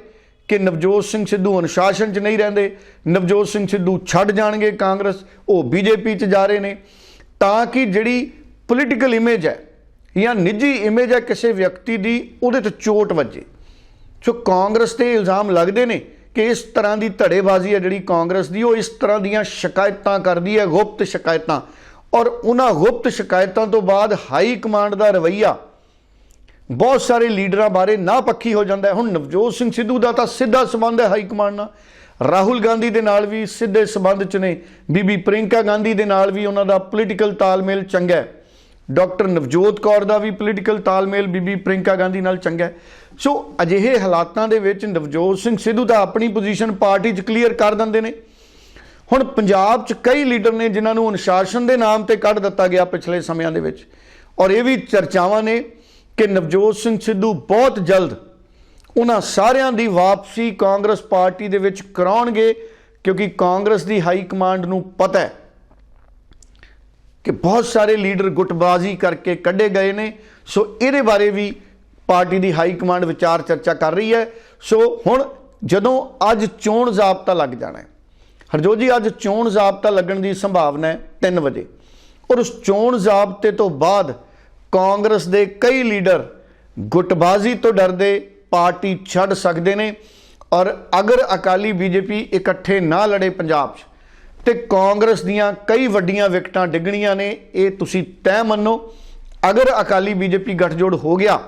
ਕਿ ਨਵਜੋਤ ਸਿੰਘ ਸਿੱਧੂ ਅਨੁਸ਼ਾਸਨ 'ਚ ਨਹੀਂ ਰਹਿੰਦੇ। ਨਵਜੋਤ ਸਿੰਘ ਸਿੱਧੂ ਛੱਡ ਜਾਣਗੇ ਕਾਂਗਰਸ, ਉਹ ਬੀਜੇਪੀ 'ਚ ਜਾ ਰਹੇ ਨੇ। ਤਾਂ ਕਿ ਜਿਹੜੀ ਪੋਲੀਟੀਕਲ ਇਮੇਜ ਹੈ ਜਾਂ ਨਿੱਜੀ ਇਮੇਜ ਹੈ ਕਿਸੇ ਵਿਅਕਤੀ ਦੀ, ਉਹਦੇ ਤੇ ਚੋਟ ਵੱਜੇ। ਸੋ ਕਾਂਗਰਸ ਤੇ ਇਲਜ਼ਾਮ ਲੱਗਦੇ ਨੇ ਕਿ ਇਸ ਤਰ੍ਹਾਂ ਦੀ ਧੜੇਬਾਜ਼ੀ ਹੈ ਜਿਹੜੀ ਕਾਂਗਰਸ ਦੀ, ਉਹ ਇਸ ਤਰ੍ਹਾਂ ਦੀਆਂ ਸ਼ਿਕਾਇਤਾਂ ਕਰਦੀ ਹੈ, ਗੁਪਤ ਸ਼ਿਕਾਇਤਾਂ। ਔਰ ਉਹਨਾਂ ਗੁਪਤ ਸ਼ਿਕਾਇਤਾਂ ਤੋਂ ਬਾਅਦ ਹਾਈ ਕਮਾਂਡ ਦਾ ਰਵੱਈਆ ਬਹੁਤ ਸਾਰੇ ਲੀਡਰਾਂ ਬਾਰੇ ਨਾ ਪੱਖੀ ਹੋ ਜਾਂਦਾ ਹੁਣ ਨਵਜੋਤ ਸਿੰਘ ਸਿੱਧੂ ਦਾ ਤਾਂ ਸਿੱਧਾ ਸੰਬੰਧ ਹੈ ਹਾਈ ਕਮਾਂਡ ਨਾਲ। ਰਾਹੁਲ ਗਾਂਧੀ ਦੇ ਨਾਲ ਵੀ ਸਿੱਧੇ ਸੰਬੰਧ ਚ ਨੇ। ਬੀਬੀ ਪ੍ਰਿੰਕਾ ਗਾਂਧੀ ਦੇ ਨਾਲ ਵੀ ਉਹਨਾਂ ਦਾ ਪੋਲੀਟੀਕਲ ਤਾਲਮੇਲ ਚੰਗਾ ਹੈ। ਡਾਕਟਰ ਨਵਜੋਤ ਕੌਰ ਦਾ ਵੀ ਪੋਲੀਟੀਕਲ ਤਾਲਮੇਲ ਬੀਬੀ ਪ੍ਰਿੰਕਾ ਗਾਂਧੀ ਨਾਲ ਚੰਗਾ ਹੈ। ਸੋ ਅਜਿਹੇ ਹਾਲਾਤਾਂ ਦੇ ਵਿੱਚ ਨਵਜੋਤ ਸਿੰਘ ਸਿੱਧੂ ਤਾਂ ਆਪਣੀ ਪੋਜੀਸ਼ਨ ਪਾਰਟੀ 'ਚ ਕਲੀਅਰ ਕਰ ਦਿੰਦੇ ਨੇ। ਹੁਣ ਪੰਜਾਬ 'ਚ ਕਈ ਲੀਡਰ ਨੇ ਜਿਨ੍ਹਾਂ ਨੂੰ ਅਨੁਸ਼ਾਸਨ ਦੇ ਨਾਮ ਤੇ ਕੱਢ ਦਿੱਤਾ ਗਿਆ ਪਿਛਲੇ ਸਮਿਆਂ ਦੇ ਵਿੱਚ। ਔਰ ਇਹ ਵੀ ਚਰਚਾਵਾਂ ਨੇ ਕਿ ਨਵਜੋਤ ਸਿੰਘ ਸਿੱਧੂ ਬਹੁਤ ਜਲਦ ਉਹਨਾਂ ਸਾਰਿਆਂ ਦੀ ਵਾਪਸੀ ਕਾਂਗਰਸ ਪਾਰਟੀ ਦੇ ਵਿੱਚ ਕਰਾਉਣਗੇ, ਕਿਉਂਕਿ ਕਾਂਗਰਸ ਦੀ ਹਾਈ ਕਮਾਂਡ ਨੂੰ ਪਤਾ ਹੈ ਕਿ ਬਹੁਤ ਸਾਰੇ ਲੀਡਰ ਗੁੱਟਬਾਜ਼ੀ ਕਰਕੇ ਕੱਢੇ ਗਏ ਨੇ। ਸੋ ਇਹਦੇ ਬਾਰੇ ਵੀ ਪਾਰਟੀ ਦੀ ਹਾਈ ਕਮਾਂਡ ਵਿਚਾਰ ਚਰਚਾ ਕਰ ਰਹੀ ਹੈ। ਸੋ ਹੁਣ ਜਦੋਂ ਅੱਜ ਚੋਣ ਜ਼ਾਬਤਾ ਲੱਗ ਜਾਣਾ ਹੈ, ਹਰਜੋਤ ਜੀ, ਅੱਜ ਚੋਣ ਜ਼ਾਬਤਾ ਲੱਗਣ ਦੀ ਸੰਭਾਵਨਾ ਹੈ 3 ਵਜੇ। ਔਰ ਉਸ ਚੋਣ ਜ਼ਾਬਤੇ ਤੋਂ ਬਾਅਦ ਕਾਂਗਰਸ ਦੇ ਕਈ ਲੀਡਰ ਗੁੱਟਬਾਜ਼ੀ ਤੋਂ ਡਰਦੇ ਪਾਰਟੀ ਛੱਡ ਸਕਦੇ ਨੇ ਔਰ ਅਗਰ ਅਕਾਲੀ ਬੀਜੇਪੀ ਇਕੱਠੇ ਨਾ ਲੜੇ ਪੰਜਾਬ 'ਚ, ਤੇ ਕਾਂਗਰਸ ਦੀਆਂ ਕਈ ਵੱਡੀਆਂ ਵਿਕਟਾਂ ਡਿੱਗਣੀਆਂ ਨੇ, ਇਹ ਤੁਸੀਂ ਤੈਅ ਮੰਨੋ। ਅਗਰ ਅਕਾਲੀ ਬੀਜੇਪੀ ਗੱਠਜੋੜ ਹੋ ਗਿਆ,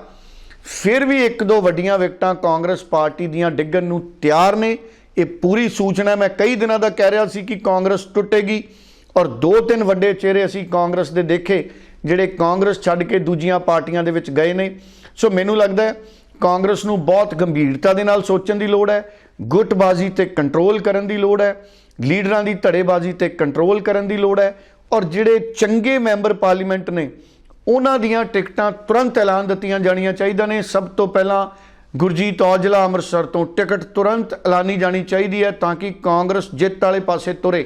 ਫਿਰ ਵੀ ਇੱਕ ਦੋ ਵੱਡੀਆਂ ਵਿਕਟਾਂ ਕਾਂਗਰਸ ਪਾਰਟੀ ਦੀਆਂ ਡਿੱਗਣ ਨੂੰ ਤਿਆਰ ਨੇ। ਇਹ ਪੂਰੀ ਸੂਚਨਾ ਮੈਂ ਕਈ ਦਿਨਾਂ ਦਾ ਕਹਿ ਰਿਹਾ ਸੀ ਕਿ ਕਾਂਗਰਸ ਟੁੱਟੇਗੀ ਔਰ ਦੋ ਤਿੰਨ ਵੱਡੇ ਚਿਹਰੇ ਅਸੀਂ ਕਾਂਗਰਸ ਦੇ ਦੇਖੇ, ਜਿਹੜੇ ਕਾਂਗਰਸ ਛੱਡ ਕੇ ਦੂਜੀਆਂ ਪਾਰਟੀਆਂ ਦੇ ਵਿੱਚ ਗਏ ਨੇ। ਸੋ ਮੈਨੂੰ ਲੱਗਦਾ ਹੈ ਕਾਂਗਰਸ ਨੂੰ ਬਹੁਤ ਗੰਭੀਰਤਾ ਦੇ ਨਾਲ ਸੋਚਣ ਦੀ ਲੋੜ ਹੈ, ਗੁੱਟਬਾਜ਼ੀ ਤੇ ਕੰਟਰੋਲ ਕਰਨ ਦੀ ਲੋੜ ਹੈ, ਲੀਡਰਾਂ ਦੀ ਧੜੇਬਾਜ਼ੀ ਤੇ ਕੰਟਰੋਲ ਕਰਨ ਦੀ ਲੋੜ ਹੈ ਔਰ ਜਿਹੜੇ ਚੰਗੇ ਮੈਂਬਰ ਪਾਰਲੀਮੈਂਟ ਨੇ, ਉਹਨਾਂ ਦੀਆਂ ਟਿਕਟਾਂ ਤੁਰੰਤ ਐਲਾਨ ਦਿੱਤੀਆਂ ਜਾਣੀਆਂ ਚਾਹੀਦੀਆਂ ਨੇ। ਸਭ ਤੋਂ ਪਹਿਲਾਂ ਗੁਰਜੀਤ ਔਜਲਾ ਅੰਮ੍ਰਿਤਸਰ ਤੋਂ ਟਿਕਟ ਤੁਰੰਤ ਐਲਾਨੀ ਜਾਣੀ ਚਾਹੀਦੀ ਹੈ ਤਾਂ ਕਿ ਕਾਂਗਰਸ ਜਿੱਤ ਵਾਲੇ ਪਾਸੇ ਤੁਰੇ।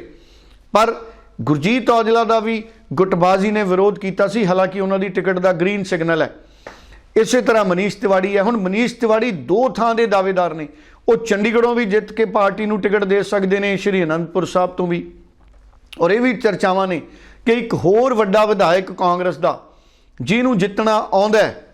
ਪਰ ਗੁਰਜੀਤ ਔਜਲਾ ਦਾ ਵੀ ਗੁੱਟਬਾਜ਼ੀ ਨੇ ਵਿਰੋਧ ਕੀਤਾ ਸੀ, ਹਾਲਾਂਕਿ ਉਹਨਾਂ ਦੀ ਟਿਕਟ ਦਾ ਗ੍ਰੀਨ ਸਿਗਨਲ ਹੈ। ਇਸੇ ਤਰ੍ਹਾਂ ਮਨੀਸ਼ ਤਿਵਾੜੀ ਹੈ। ਹੁਣ ਮਨੀਸ਼ ਤਿਵਾੜੀ ਦੋ ਥਾਂ ਦੇ ਦਾਅਵੇਦਾਰ ਨੇ। ਉਹ ਚੰਡੀਗੜ੍ਹੋਂ ਵੀ ਜਿੱਤ ਕੇ ਪਾਰਟੀ ਨੂੰ ਟਿਕਟ ਦੇ ਸਕਦੇ ਨੇ, ਸ਼੍ਰੀ ਅਨੰਦਪੁਰ ਸਾਹਿਬ ਤੋਂ ਵੀ। ਔਰ ਇਹ ਵੀ ਚਰਚਾਵਾਂ ਨੇ ਕਿ ਇੱਕ ਹੋਰ ਵੱਡਾ ਵਿਧਾਇਕ ਕਾਂਗਰਸ ਦਾ, ਜਿਹਨੂੰ ਜਿੱਤਣਾ ਆਉਂਦਾ ਹੈ,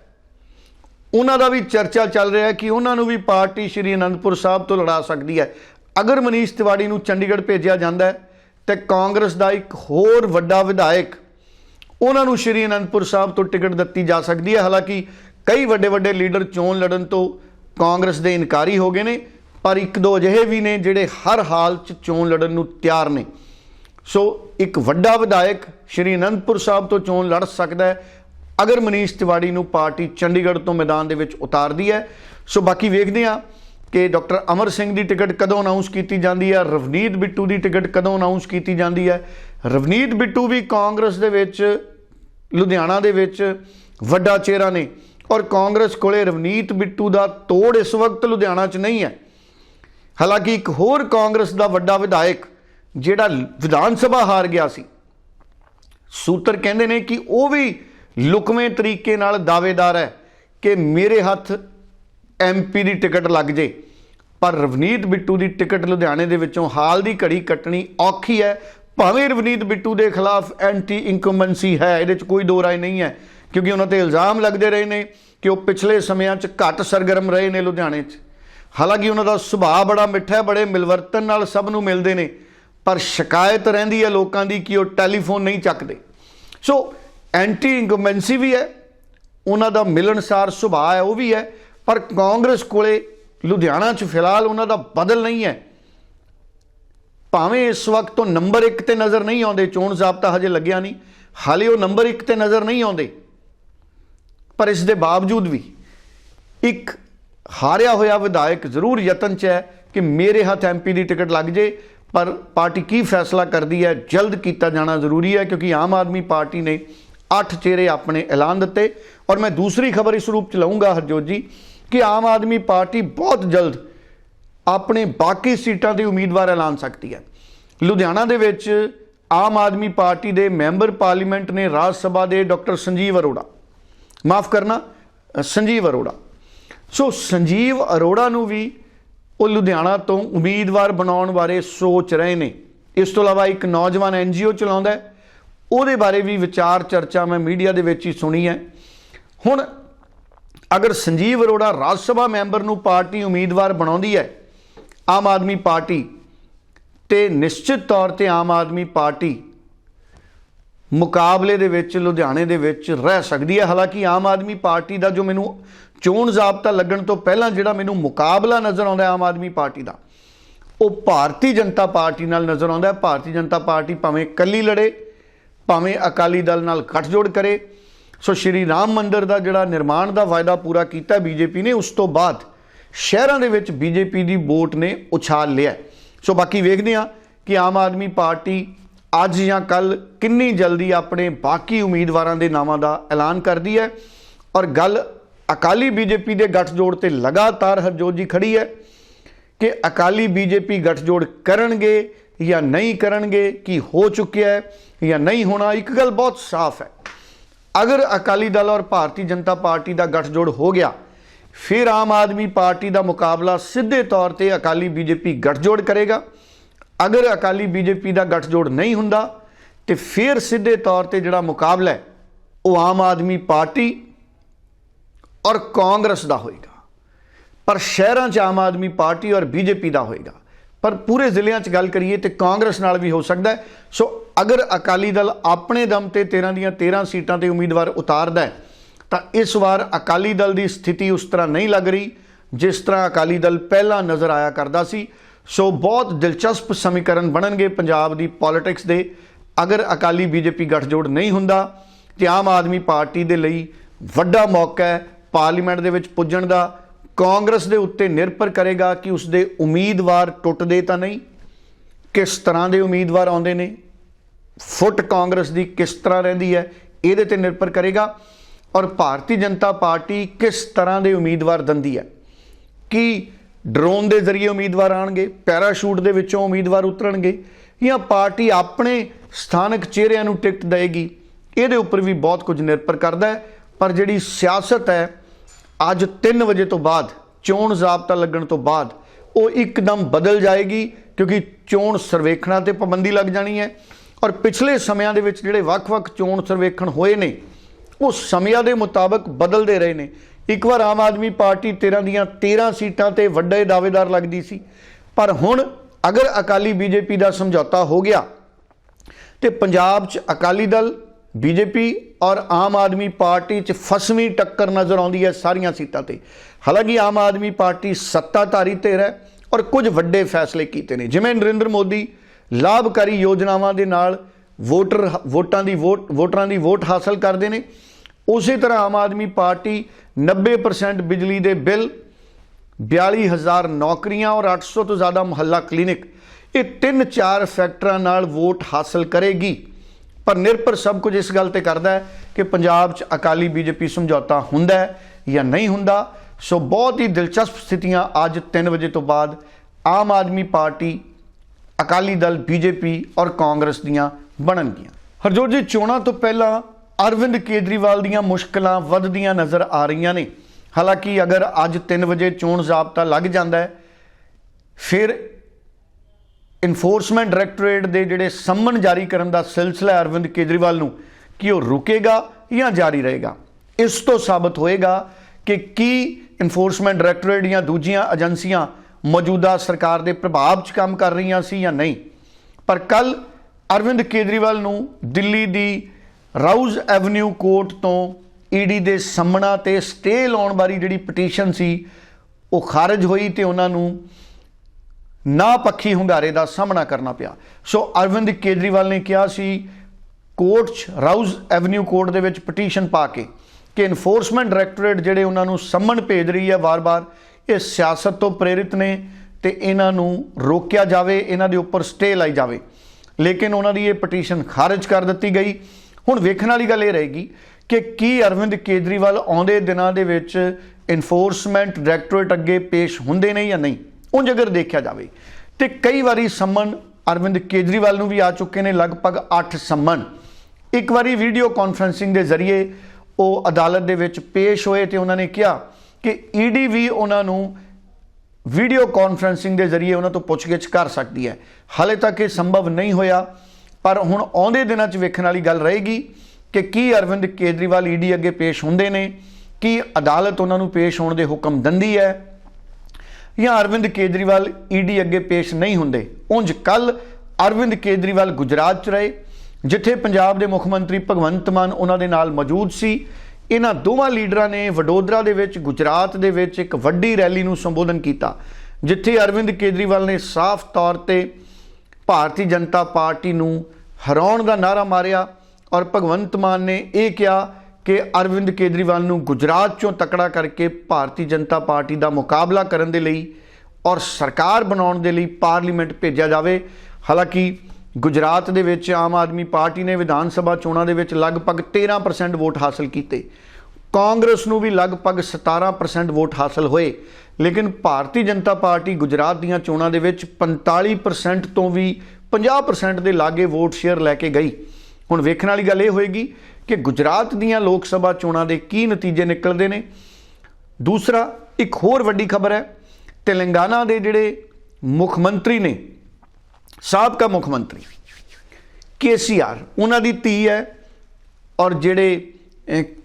ਉਹਨਾਂ ਦਾ ਵੀ ਚਰਚਾ ਚੱਲ ਰਿਹਾ ਹੈ ਕਿ ਉਹਨਾਂ ਨੂੰ ਵੀ ਪਾਰਟੀ ਸ਼੍ਰੀ ਅਨੰਦਪੁਰ ਸਾਹਿਬ ਤੋਂ ਲੜਾ ਸਕਦੀ ਹੈ। ਅਗਰ ਮਨੀਸ਼ ਤਿਵਾੜੀ ਨੂੰ ਚੰਡੀਗੜ੍ਹ ਭੇਜਿਆ ਜਾਂਦਾ ਹੈ, ਤੇ ਕਾਂਗਰਸ ਦਾ ਇੱਕ ਹੋਰ ਵੱਡਾ ਵਿਧਾਇਕ, ਉਹਨਾਂ ਨੂੰ ਸ਼੍ਰੀ ਅਨੰਦਪੁਰ ਸਾਹਿਬ ਤੋਂ ਟਿਕਟ ਦਿੱਤੀ ਜਾ ਸਕਦੀ ਹੈ। ਹਾਲਾਂਕਿ ਕਈ ਵੱਡੇ ਵੱਡੇ ਲੀਡਰ ਚੋਣ ਲੜਨ ਤੋਂ ਕਾਂਗਰਸ ਦੇ ਇਨਕਾਰੀ ਹੋ ਗਏ ਨੇ, ਪਰ ਇੱਕ ਦੋ ਅਜਿਹੇ ਵੀ ਨੇ ਜਿਹੜੇ ਹਰ ਹਾਲ 'ਚ ਚੋਣ ਲੜਨ ਨੂੰ ਤਿਆਰ ਨੇ। ਸੋ ਇੱਕ ਵੱਡਾ ਵਿਧਾਇਕ ਸ਼੍ਰੀ ਅਨੰਦਪੁਰ ਸਾਹਿਬ ਤੋਂ ਚੋਣ ਲੜ ਸਕਦਾ ਹੈ। ਅਗਰ ਮਨੀਸ਼ ਤਿਵਾੜੀ ਨੂੰ ਪਾਰਟੀ ਚੰਡੀਗੜ੍ਹ ਤੋਂ ਮੈਦਾਨ ਦੇ ਵਿੱਚ ਉਤਾਰਦੀ ਹੈ, ਸੋ ਬਾਕੀ ਵੇਖਦੇ ਹਾਂ ਕਿ ਡਾਕਟਰ ਅਮਰ ਸਿੰਘ ਦੀ ਟਿਕਟ ਕਦੋਂ ਅਨਾਉਂਸ ਕੀਤੀ ਜਾਂਦੀ ਹੈ, ਰਵਨੀਤ ਬਿੱਟੂ ਦੀ ਟਿਕਟ ਕਦੋਂ ਅਨਾਉਂਸ ਕੀਤੀ ਜਾਂਦੀ ਹੈ। ਰਵਨੀਤ ਬਿੱਟੂ ਵੀ ਕਾਂਗਰਸ ਦੇ ਵਿੱਚ, ਲੁਧਿਆਣਾ ਦੇ ਵਿੱਚ ਵੱਡਾ ਚਿਹਰਾ ਨੇ। ਔਰ ਕਾਂਗਰਸ ਕੋਲੇ ਰਵਨੀਤ ਬਿੱਟੂ ਦਾ ਤੋੜ ਇਸ ਵਕਤ ਲੁਧਿਆਣਾ 'ਚ ਨਹੀਂ ਹੈ। ਹਾਲਾਂਕਿ ਇੱਕ ਹੋਰ ਕਾਂਗਰਸ ਦਾ ਵੱਡਾ ਵਿਧਾਇਕ, ਜਿਹੜਾ ਵਿਧਾਨ ਸਭਾ ਹਾਰ ਗਿਆ ਸੀ, ਸੂਤਰ ਕਹਿੰਦੇ ਨੇ ਕਿ ਉਹ ਵੀ ਲੁਕਵੇਂ ਤਰੀਕੇ ਨਾਲ ਦਾਅਵੇਦਾਰ ਹੈ ਕਿ ਮੇਰੇ ਹੱਥ ਐਮਪੀ ਦੀ ਟਿਕਟ ਲੱਗ ਜੇ, ਪਰ ਰਵਨੀਤ ਬਿੱਟੂ ਦੀ ਟਿਕਟ ਲੁਧਿਆਣੇ ਦੇ ਵਿੱਚੋਂ ਹਾਲ ਦੀ ਘੜੀ ਕੱਟਣੀ ਔਖੀ ਹੈ। ਭਾਵੇਂ ਰਵਨੀਤ ਬਿੱਟੂ ਦੇ ਖਿਲਾਫ ਐਂਟੀ ਇਨਕੰਬੈਂਸੀ ਹੈ, ਇਹਦੇ 'ਚ ਕੋਈ ਦੋ ਰਾਏ ਨਹੀਂ ਹੈ। ਕਿਉਂਕਿ ਉਹਨਾਂ ਤੇ ਇਲਜ਼ਾਮ ਲੱਗਦੇ ਰਹੇ ਨੇ ਕਿ ਉਹ ਪਿਛਲੇ ਸਮਿਆਂ 'ਚ ਘੱਟ ਸਰਗਰਮ ਰਹੇ ਨੇ ਲੁਧਿਆਣੇ 'ਚ। ਹਾਲਾਂਕਿ ਉਹਨਾਂ ਦਾ ਸੁਭਾਅ ਬੜਾ ਮਿੱਠਾ ਹੈ, ਬੜੇ ਮਿਲਵਰਤਨ ਨਾਲ ਸਭ ਨੂੰ ਮਿਲਦੇ ਨੇ, ਪਰ ਸ਼ਿਕਾਇਤ ਰਹਿੰਦੀ ਹੈ ਲੋਕਾਂ ਦੀ ਕਿ ਉਹ ਟੈਲੀਫੋਨ ਨਹੀਂ ਚੱਕਦੇ। ਸੋ ਐਂਟੀ ਇਨਕੰਬੈਂਸੀ ਵੀ ਹੈ, ਉਹਨਾਂ ਦਾ ਮਿਲਣਸਾਰ ਸੁਭਾਅ ਹੈ, ਉਹ ਵੀ ਹੈ, ਪਰ ਕਾਂਗਰਸ ਕੋਲੇ ਲੁਧਿਆਣਾ 'ਚ ਫਿਲਹਾਲ ਉਹਨਾਂ ਦਾ ਬਦਲ ਨਹੀਂ ਹੈ। ਭਾਵੇਂ ਇਸ ਵਕਤ ਉਹ ਨੰਬਰ 1 ਤੇ ਨਜ਼ਰ ਨਹੀਂ ਆਉਂਦੇ, ਚੋਣ ਜ਼ਾਬਤਾ ਹਜੇ ਲੱਗਿਆ ਨਹੀਂ, ਹਾਲੇ ਉਹ ਨੰਬਰ 1 ਤੇ ਨਜ਼ਰ ਨਹੀਂ ਆਉਂਦੇ। ਪਰ ਇਸ ਦੇ ਬਾਵਜੂਦ ਵੀ ਇੱਕ ਹਾਰਿਆ ਹੋਇਆ ਵਿਧਾਇਕ ਜ਼ਰੂਰ ਯਤਨ 'ਚ ਹੈ ਕਿ ਮੇਰੇ ਹੱਥ ਐਮਪੀ ਦੀ ਟਿਕਟ ਲੱਗ ਜੇ, ਪਰ ਪਾਰਟੀ ਕੀ ਫੈਸਲਾ ਕਰਦੀ ਹੈ, ਜਲਦ ਕੀਤਾ ਜਾਣਾ ਜ਼ਰੂਰੀ ਹੈ ਕਿਉਂਕਿ ਆਮ ਆਦਮੀ ਪਾਰਟੀ ਨੇ 8 ਚਿਹਰੇ ਆਪਣੇ ਐਲਾਨ ਦਿੱਤੇ। ਔਰ ਮੈਂ ਦੂਸਰੀ ਖਬਰ ਇਸ ਰੂਪ 'ਚ ਲਾਉਂਗਾ ਹਰਜੋਤ ਜੀ, ਕਿ ਆਮ ਆਦਮੀ ਪਾਰਟੀ ਬਹੁਤ ਜਲਦ ਆਪਣੇ ਬਾਕੀ ਸੀਟਾਂ ਦੇ ਉਮੀਦਵਾਰ ਐਲਾਨ ਸਕਦੀ ਹੈ। ਲੁਧਿਆਣਾ ਦੇ ਵਿੱਚ ਆਮ ਆਦਮੀ ਪਾਰਟੀ ਦੇ ਮੈਂਬਰ ਪਾਰਲੀਮੈਂਟ ਨੇ ਰਾਜ ਸਭਾ ਦੇ ਡਾਕਟਰ ਸੰਜੀਵ ਅਰੋੜਾ ਮਾਫ ਕਰਨਾ ਸੰਜੀਵ ਅਰੋੜਾ। ਸੋ ਸੰਜੀਵ ਅਰੋੜਾ ਨੂੰ ਵੀ ਉਹ ਲੁਧਿਆਣਾ ਤੋਂ ਉਮੀਦਵਾਰ ਬਣਾਉਣ ਬਾਰੇ ਸੋਚ ਰਹੇ ਨੇ। ਇਸ ਤੋਂ ਇਲਾਵਾ ਇੱਕ ਨੌਜਵਾਨ ਐਨਜੀਓ ਚਲਾਉਂਦਾ ਹੈ। ਉਹਦੇ ਬਾਰੇ ਵੀ ਵਿਚਾਰ ਚਰਚਾ ਮੈਂ ਮੀਡੀਆ ਦੇ ਵਿੱਚ ਹੀ ਸੁਣੀ ਹੈ। ਹੁਣ ਅਗਰ ਸੰਜੀਵ ਅਰੋੜਾ ਰਾਜ ਸਭਾ ਮੈਂਬਰ ਨੂੰ ਪਾਰਟੀ ਉਮੀਦਵਾਰ ਬਣਾਉਂਦੀ ਹੈ, ਆਮ ਆਦਮੀ ਪਾਰਟੀ ਤੇ ਨਿਸ਼ਚਿਤ ਤੌਰ ਤੇ ਆਮ ਆਦਮੀ ਪਾਰਟੀ ਮੁਕਾਬਲੇ ਦੇ ਵਿੱਚ, ਲੁਧਿਆਣੇ ਦੇ ਵਿੱਚ ਰਹਿ ਸਕਦੀ ਹੈ। ਹਾਲਾਂਕਿ ਆਮ ਆਦਮੀ ਪਾਰਟੀ ਦਾ ਜੋ ਮੈਨੂੰ ਚੋਣ ਜ਼ਾਬਤਾ ਲੱਗਣ ਤੋਂ ਪਹਿਲਾਂ ਜਿਹੜਾ ਮੈਨੂੰ ਮੁਕਾਬਲਾ ਨਜ਼ਰ ਆਉਂਦਾ ਆਮ ਆਦਮੀ ਪਾਰਟੀ ਦਾ, ਉਹ ਭਾਰਤੀ ਜਨਤਾ ਪਾਰਟੀ ਨਾਲ ਨਜ਼ਰ ਆਉਂਦਾ ਹੈ। ਭਾਰਤੀ ਜਨਤਾ ਪਾਰਟੀ ਭਾਵੇਂ ਇਕੱਲੀ ਲੜੇ, ਭਾਵੇਂ ਅਕਾਲੀ ਦਲ ਨਾਲ ਗੱਠਜੋੜ ਕਰੇ। ਸੋ ਸ਼੍ਰੀ ਰਾਮ ਮੰਦਿਰ ਦਾ ਜਿਹੜਾ ਨਿਰਮਾਣ ਦਾ ਵਾਅਦਾ ਪੂਰਾ ਕੀਤਾ ਬੀਜੇਪੀ ਨੇ, ਉਸ ਤੋਂ ਬਾਅਦ ਸ਼ਹਿਰਾਂ ਦੇ ਵਿੱਚ ਬੀਜੇਪੀ ਦੀ ਵੋਟ ਨੇ ਉਛਾਲ ਲਿਆ ਸੋ ਬਾਕੀ ਵੇਖਦੇ ਹਾਂ ਕਿ ਆਮ ਆਦਮੀ ਪਾਰਟੀ ਅੱਜ ਜਾਂ ਕੱਲ ਕਿੰਨੀ ਜਲਦੀ ਆਪਣੇ ਬਾਕੀ ਉਮੀਦਵਾਰਾਂ ਦੇ ਨਾਵਾਂ ਦਾ ਐਲਾਨ ਕਰਦੀ ਹੈ? ਔਰ ਗੱਲ ਅਕਾਲੀ ਬੀਜੇਪੀ ਦੇ ਗੱਠਜੋੜ ਤੇ ਲਗਾਤਾਰ ਹਰਜੋਤ ਜੀ ਖੜੀ ਹੈ ਕਿ ਅਕਾਲੀ ਬੀਜੇਪੀ ਗੱਠਜੋੜ ਕਰਨਗੇ ਜਾਂ ਨਹੀਂ ਕਰਨਗੇ, ਕੀ ਹੋ ਚੁੱਕਿਆ ਹੈ ਜਾਂ ਨਹੀਂ ਹੋਣਾ, ਇੱਕ ਗੱਲ ਬਹੁਤ ਸਾਫ਼ ਹੈ। ਅਗਰ ਅਕਾਲੀ ਦਲ ਔਰ ਭਾਰਤੀ ਜਨਤਾ ਪਾਰਟੀ ਦਾ ਗੱਠਜੋੜ ਹੋ ਗਿਆ, ਫਿਰ ਆਮ ਆਦਮੀ ਪਾਰਟੀ ਦਾ ਮੁਕਾਬਲਾ ਸਿੱਧੇ ਤੌਰ ਤੇ ਅਕਾਲੀ ਬੀਜੇਪੀ ਗੱਠਜੋੜ ਕਰੇਗਾ। ਅਗਰ ਅਕਾਲੀ ਬੀਜੇਪੀ ਦਾ ਗੱਠਜੋੜ ਨਹੀਂ ਹੁੰਦਾ, ਤੇ ਫਿਰ ਸਿੱਧੇ ਤੌਰ ਤੇ ਜਿਹੜਾ ਮੁਕਾਬਲਾ ਹੈ, ਉਹ ਆਮ ਆਦਮੀ ਪਾਰਟੀ ਔਰ ਕਾਂਗਰਸ ਦਾ ਹੋਏਗਾ। ਪਰ ਸ਼ਹਿਰਾਂ 'ਚ ਆਮ ਆਦਮੀ ਪਾਰਟੀ ਔਰ ਬੀਜੇਪੀ ਦਾ ਹੋਏਗਾ। ਪਰ ਪੂਰੇ ਜ਼ਿਲ੍ਹਿਆਂ 'ਚ ਗੱਲ ਕਰੀਏ ਤੇ ਕਾਂਗਰਸ ਨਾਲ ਵੀ ਹੋ ਸਕਦਾ ਹੈ। ਸੋ ਅਗਰ ਅਕਾਲੀ ਦਲ ਆਪਣੇ ਦਮ ਤੇ 13 ਦੀਆਂ 13 ਸੀਟਾਂ ਤੇ ਉਮੀਦਵਾਰ ਉਤਾਰਦਾ ਹੈ, ਤਾਂ ਇਸ ਵਾਰ ਅਕਾਲੀ ਦਲ ਦੀ ਸਥਿਤੀ ਉਸ ਤਰ੍ਹਾਂ ਨਹੀਂ ਲੱਗ ਰਹੀ, ਜਿਸ ਤਰ੍ਹਾਂ ਅਕਾਲੀ ਦਲ ਪਹਿਲਾਂ ਨਜ਼ਰ ਆਇਆ ਕਰਦਾ ਸੀ। ਸੋ ਬਹੁਤ ਦਿਲਚਸਪ ਸਮੀਕਰਨ ਬਣਨਗੇ ਪੰਜਾਬ ਦੀ ਪੋਲਿਟਿਕਸ ਦੇ। ਅਗਰ ਅਕਾਲੀ ਬੀਜੇਪੀ ਗੱਠਜੋੜ ਨਹੀਂ ਹੁੰਦਾ, ਤੇ ਆਮ ਆਦਮੀ ਪਾਰਟੀ ਦੇ ਲਈ ਵੱਡਾ ਮੌਕਾ ਹੈ ਪਾਰਲੀਮੈਂਟ ਦੇ ਵਿੱਚ ਪੁੱਜਣ ਦਾ। ਕਾਂਗਰਸ ਦੇ ਉੱਤੇ ਨਿਰਭਰ ਕਰੇਗਾ ਕਿ ਉਸ ਦੇ ਉਮੀਦਵਾਰ ਟੁੱਟਦੇ ਤਾਂ ਨਹੀਂ। ਕਿਸ ਤਰ੍ਹਾਂ ਦੇ ਉਮੀਦਵਾਰ ਆਉਂਦੇ ਨੇ? ਫੁੱਟ ਕਾਂਗਰਸ ਦੀ ਕਿਸ ਤਰ੍ਹਾਂ ਰਹਿੰਦੀ ਹੈ? ਇਹਦੇ ਤੇ ਨਿਰਭਰ ਕਰੇਗਾ। ਔਰ ਭਾਰਤੀ ਜਨਤਾ ਪਾਰਟੀ ਕਿਸ ਤਰ੍ਹਾਂ ਦੇ ਉਮੀਦਵਾਰ ਦਿੰਦੀ ਹੈ? ਕਿ ਡਰੋਨ ਦੇ ਜ਼ਰੀਏ ਉਮੀਦਵਾਰ ਆਣਗੇ, ਪੈਰਾਸ਼ੂਟ ਦੇ ਵਿੱਚੋਂ ਉਮੀਦਵਾਰ ਉਤਰਨਗੇ, ਜਾਂ ਪਾਰਟੀ ਆਪਣੇ ਸਥਾਨਕ ਚਿਹਰਿਆਂ ਨੂੰ ਟਿਕਟ ਦੇਏਗੀ, ਇਹਦੇ ਉੱਪਰ ਵੀ ਬਹੁਤ ਕੁਝ ਨਿਰਭਰ ਕਰਦਾ ਹੈ। ਪਰ ਜਿਹੜੀ ਸਿਆਸਤ ਹੈ, ਅੱਜ 3 ਵਜੇ ਤੋਂ ਬਾਅਦ, ਚੋਣ ਜ਼ਾਬਤਾ ਲੱਗਣ ਤੋਂ ਬਾਅਦ, ਉਹ ਇੱਕਦਮ ਬਦਲ ਜਾਏਗੀ, ਕਿਉਂਕਿ ਚੋਣ ਸਰਵੇਖਣਾਂ ਤੇ ਪਾਬੰਦੀ ਲੱਗ ਜਾਣੀ ਹੈ। ਔਰ ਪਿਛਲੇ ਸਮਿਆਂ ਦੇ ਵਿੱਚ ਜਿਹੜੇ ਵੱਖ-ਵੱਖ ਚੋਣ ਸਰਵੇਖਣ ਹੋਏ ਨੇ, ਉਹ ਸਮਿਆਂ ਦੇ ਮੁਤਾਬਕ ਬਦਲਦੇ ਰਹੇ ਨੇ। ਇੱਕ ਵਾਰ ਆਮ ਆਦਮੀ ਪਾਰਟੀ 13 ਦੀਆਂ 13 ਸੀਟਾਂ ਤੇ ਵੱਡੇ ਦਾਅਵੇਦਾਰ ਲੱਗਦੀ ਸੀ। ਪਰ ਹੁਣ ਅਗਰ ਅਕਾਲੀ ਬੀਜੇਪੀ ਦਾ ਸਮਝੌਤਾ ਹੋ ਗਿਆ ਤੇ ਪੰਜਾਬ 'ਚ ਅਕਾਲੀ ਦਲ, ਬੀਜੇਪੀ ਔਰ ਆਮ ਆਦਮੀ ਪਾਰਟੀ 'ਚ ਫਸਵੀਂ ਟੱਕਰ ਨਜ਼ਰ ਆਉਂਦੀ ਹੈ ਸਾਰੀਆਂ ਸੀਟਾਂ ਤੇ। ਹਾਲਾਂਕਿ ਆਮ ਆਦਮੀ ਪਾਰਟੀ ਸੱਤਾਧਾਰੀ ਧਿਰ ਹੈ ਔਰ ਕੁਝ ਵੱਡੇ ਫੈਸਲੇ ਕੀਤੇ ਨੇ। ਜਿਵੇਂ ਨਰਿੰਦਰ ਮੋਦੀ, ਲਾਭਕਾਰੀ ਯੋਜਨਾਵਾਂ ਦੇ ਨਾਲ ਵੋਟਰ, ਵੋਟਾਂ ਦੀ ਵੋਟ, ਵੋਟਰਾਂ ਦੀ ਵੋਟ ਹਾਸਲ ਕਰਦੇ ਨੇ। ਉਸੇ ਤਰ੍ਹਾਂ ਆਮ ਆਦਮੀ ਪਾਰਟੀ 90% ਬਿਜਲੀ ਦੇ ਬਿੱਲ 42000 ਨੌਕਰੀਆਂ ਔਰ 800 ਤੋਂ ਜ਼ਿਆਦਾ ਮੁਹੱਲਾ ਕਲੀਨਿਕ। ਇਹ ਤਿੰਨ ਚਾਰ ਫੈਕਟਰਾਂ ਨਾਲ ਵੋਟ ਹਾਸਲ ਕਰੇਗੀ। ਪਰ ਨਿਰਭਰ ਸਭ ਕੁਝ ਇਸ ਗੱਲ ਤੇ ਕਰਦਾ ਹੈ ਕਿ ਪੰਜਾਬ 'ਚ ਅਕਾਲੀ ਬੀਜੇਪੀ ਸਮਝੌਤਾ ਹੁੰਦਾ ਹੈ ਜਾਂ ਨਹੀਂ ਹੁੰਦਾ। ਸੋ ਬਹੁਤ ਹੀ ਦਿਲਚਸਪ ਸਥਿਤੀਆਂ ਅੱਜ 3 ਵਜੇ ਤੋਂ ਬਾਅਦ ਆਮ ਆਦਮੀ ਪਾਰਟੀ, ਅਕਾਲੀ ਦਲ, ਬੀਜੇਪੀ ਔਰ ਕਾਂਗਰਸ ਦੀਆਂ ਬਣਨਗੀਆਂ। ਹਰਜੋਤ ਜੀ, ਚੋਣਾਂ ਤੋਂ ਪਹਿਲਾਂ ਅਰਵਿੰਦ ਕੇਜਰੀਵਾਲ ਦੀਆਂ ਮੁਸ਼ਕਲਾਂ ਵੱਧਦੀਆਂ ਨਜ਼ਰ ਆ ਰਹੀਆਂ ਨੇ। ਹਾਲਾਂਕਿ ਅਗਰ ਅੱਜ 3 ਵਜੇ ਚੋਣ ਜ਼ਾਬਤਾ ਲੱਗ ਜਾਂਦਾ ਹੈ, ਫਿਰ ਇਨਫੋਰਸਮੈਂਟ ਡਾਇਰੈਕਟੋਰੇਟ ਦੇ ਜਿਹੜੇ ਸੰਮਨ ਜਾਰੀ ਕਰਨ ਦਾ ਸਿਲਸਿਲਾ ਅਰਵਿੰਦ ਕੇਜਰੀਵਾਲ ਨੂੰ, ਕਿ ਉਹ ਰੁਕੇਗਾ ਜਾਂ ਜਾਰੀ ਰਹੇਗਾ? ਇਸ ਤੋਂ ਸਾਬਤ ਹੋਏਗਾ ਕਿ ਕੀ ਇਨਫੋਰਸਮੈਂਟ ਡਾਇਰੈਕਟੋਰੇਟ ਜਾਂ ਦੂਜੀਆਂ ਏਜੰਸੀਆਂ ਮੌਜੂਦਾ ਸਰਕਾਰ ਦੇ ਪ੍ਰਭਾਵ 'ਚ ਕੰਮ ਕਰ ਰਹੀਆਂ ਸੀ ਜਾਂ ਨਹੀਂ? ਪਰ ਕੱਲ ਅਰਵਿੰਦ ਕੇਜਰੀਵਾਲ ਨੂੰ ਦਿੱਲੀ ਦੀ ਰਾਊਜ਼ ਐਵਨਿਊ ਕੋਰਟ ਤੋਂ ਈਡੀ ਦੇ ਸੰਮਣਾ ਤੇ ਸਟੇ ਲਾਉਣ ਵਾਲੀ ਜਿਹੜੀ ਪਟੀਸ਼ਨ ਸੀ, ਉਹ ਖਾਰਜ ਹੋਈ ਤੇ ਉਹਨਾਂ ਨੂੰ ਨਾ ਪੱਖੀ ਹੁੰਗਾਰੇ ਦਾ ਸਾਹਮਣਾ ਕਰਨਾ ਪਿਆ। ਸੋ ਅਰਵਿੰਦ ਕੇਜਰੀਵਾਲ ਨੇ ਕਿਹਾ ਸੀ, ਕੋਰਟ 'ਚ ਰਾਊਜ਼ ਐਵਨਿਊ ਕੋਰਟ ਦੇ ਵਿੱਚ ਪਟੀਸ਼ਨ ਪਾ ਕੇ ਕਿ ਇਨਫੋਰਸਮੈਂਟ ਡਾਇਰੈਕਟੋਰੇਟ ਜਿਹੜੇ ਉਹਨਾਂ ਨੂੰ ਸੰਮਣ ਭੇਜ ਰਹੀ ਹੈ ਵਾਰ-ਵਾਰ, ਇਹ ਸਿਆਸਤ ਤੋਂ ਪ੍ਰੇਰਿਤ ਨੇ ਤੇ ਇਹਨਾਂ ਨੂੰ ਰੋਕਿਆ ਜਾਵੇ, ਇਹਨਾਂ ਦੇ ਉੱਪਰ ਸਟੇ ਲਾਈ ਜਾਵੇ। ਲੇਕਿਨ ਉਹਨਾਂ ਦੀ ਇਹ ਪਟੀਸ਼ਨ ਖਾਰਜ ਕਰ ਦਿੱਤੀ ਗਈ। ਹੁਣ ਵੇਖਣ ਵਾਲੀ ਗੱਲ ਇਹ ਰਹੇਗੀ ਕਿ ਕੀ ਅਰਵਿੰਦ ਕੇਜਰੀਵਾਲ ਆਉਂਦੇ ਦਿਨਾਂ ਦੇ ਵਿੱਚ ਇਨਫੋਰਸਮੈਂਟ ਡਾਇਰੈਕਟੋਰੇਟ ਅੱਗੇ ਪੇਸ਼ ਹੁੰਦੇ ਨੇ ਜਾਂ ਨਹੀਂ, ਉਂਝ ਅਗਰ ਦੇਖਿਆ ਜਾਵੇ, ਤੇ ਕਈ ਵਾਰੀ ਸੰਮਨ ਅਰਵਿੰਦ ਕੇਜਰੀਵਾਲ ਨੂੰ ਵੀ ਆ ਚੁੱਕੇ ਨੇ, ਲਗਭਗ 8 ਸੰਮਨ ਇੱਕ ਵਾਰੀ ਵੀਡੀਓ ਕਾਨਫਰੈਂਸਿੰਗ ਦੇ ਜ਼ਰੀਏ ਉਹ ਅਦਾਲਤ ਦੇ ਵਿੱਚ ਪੇਸ਼ ਹੋਏ ਤੇ ਉਹਨਾਂ ਨੇ ਕਿਹਾ ਕਿ ਈਡੀ ਵੀ ਉਹਨਾਂ ਨੂੰ ਵੀਡੀਓ ਕਾਨਫਰੈਂਸਿੰਗ ਦੇ ਜ਼ਰੀਏ ਉਹਨਾਂ ਤੋਂ ਪੁੱਛਗਿੱਛ ਕਰ ਸਕਦੀ ਹੈ। ਹਾਲੇ ਤੱਕ ਇਹ ਸੰਭਵ ਨਹੀਂ ਹੋਇਆ। ਪਰ ਹੁਣ ਆਉਂਦੇ ਦਿਨਾਂ 'ਚ ਵੇਖਣ ਵਾਲੀ ਗੱਲ ਰਹੇਗੀ ਕਿ ਕੀ ਅਰਵਿੰਦ ਕੇਜਰੀਵਾਲ ਈਡੀ ਅੱਗੇ ਪੇਸ਼ ਹੁੰਦੇ ਨੇ, ਕੀ ਅਦਾਲਤ ਉਹਨਾਂ ਨੂੰ ਪੇਸ਼ ਹੋਣ ਦੇ ਹੁਕਮ ਦਿੰਦੀ ਹੈ, ਜਾਂ ਅਰਵਿੰਦ ਕੇਜਰੀਵਾਲ ਈਡੀ ਅੱਗੇ ਪੇਸ਼ ਨਹੀਂ ਹੁੰਦੇ। ਉਂਝ ਕੱਲ ਅਰਵਿੰਦ ਕੇਜਰੀਵਾਲ ਗੁਜਰਾਤ 'ਚ ਰਹੇ, ਜਿੱਥੇ ਪੰਜਾਬ ਦੇ ਮੁੱਖ ਮੰਤਰੀ ਭਗਵੰਤ ਮਾਨ ਉਹਨਾਂ ਦੇ ਨਾਲ ਮੌਜੂਦ ਸੀ। ਇਹਨਾਂ ਦੋਵਾਂ ਲੀਡਰਾਂ ਨੇ ਵਡੋਦਰਾ ਦੇ ਵਿੱਚ, ਗੁਜਰਾਤ ਦੇ ਵਿੱਚ ਇੱਕ ਵੱਡੀ ਰੈਲੀ ਨੂੰ ਸੰਬੋਧਨ ਕੀਤਾ, ਜਿੱਥੇ ਅਰਵਿੰਦ ਕੇਜਰੀਵਾਲ ਨੇ ਸਾਫ਼ ਤੌਰ ਤੇ ਭਾਰਤੀ ਜਨਤਾ ਪਾਰਟੀ ਨੂੰ ਹਰਾਉਣ ਦਾ ਨਾਰਾ ਮਾਰਿਆ ਔਰ ਭਗਵੰਤ ਮਾਨ ਨੇ ਇਹ ਕਿਹਾ ਕਿ ਅਰਵਿੰਦ ਕੇਜਰੀਵਾਲ ਨੂੰ ਗੁਜਰਾਤ ਚੋਂ ਤਕੜਾ ਕਰਕੇ ਭਾਰਤੀ ਜਨਤਾ ਪਾਰਟੀ ਦਾ ਮੁਕਾਬਲਾ ਕਰਨ ਦੇ ਲਈ ਔਰ ਸਰਕਾਰ ਬਣਾਉਣ ਦੇ ਲਈ ਪਾਰਲੀਮੈਂਟ ਭੇਜਿਆ ਜਾਵੇ। ਹਾਲਾਂਕਿ ਗੁਜਰਾਤ ਦੇ ਵਿੱਚ ਆਮ ਆਦਮੀ ਪਾਰਟੀ ਨੇ ਵਿਧਾਨ ਸਭਾ ਚੋਣਾਂ ਦੇ ਵਿੱਚ ਲਗਭਗ 13% ਵੋਟ ਹਾਸਲ ਕੀਤੇ। ਕਾਂਗਰਸ ਨੂੰ ਵੀ ਲਗਭਗ 17% ਵੋਟ ਹਾਸਲ ਹੋਏ। ਲੇਕਿਨ ਭਾਰਤੀ ਜਨਤਾ ਪਾਰਟੀ ਗੁਜਰਾਤ ਦੀਆਂ ਚੋਣਾਂ ਦੇ ਵਿੱਚ 45% ਤੋਂ ਵੀ 50% ਦੇ ਲਾਗੇ ਵੋਟ ਸ਼ੇਅਰ ਲੈ ਕੇ ਗਈ। ਹੁਣ ਵੇਖਣ ਵਾਲੀ ਗੱਲ ਇਹ ਹੋਏਗੀ ਕਿ ਗੁਜਰਾਤ ਦੀਆਂ ਲੋਕ ਸਭਾ ਚੋਣਾਂ ਦੇ ਕੀ ਨਤੀਜੇ ਨਿਕਲਦੇ ਨੇ। ਦੂਸਰਾ, ਇੱਕ ਹੋਰ ਵੱਡੀ ਖਬਰ ਹੈ, ਤੇਲੰਗਾਨਾ ਦੇ ਜਿਹੜੇ ਮੁੱਖ ਮੰਤਰੀ ਨੇ, ਸਾਬਕਾ ਮੁੱਖ ਮੰਤਰੀ ਕੇਸੀਆਰ, ਉਹਨਾਂ ਦੀ ਧੀ ਹੈ ਔਰ ਜਿਹੜੇ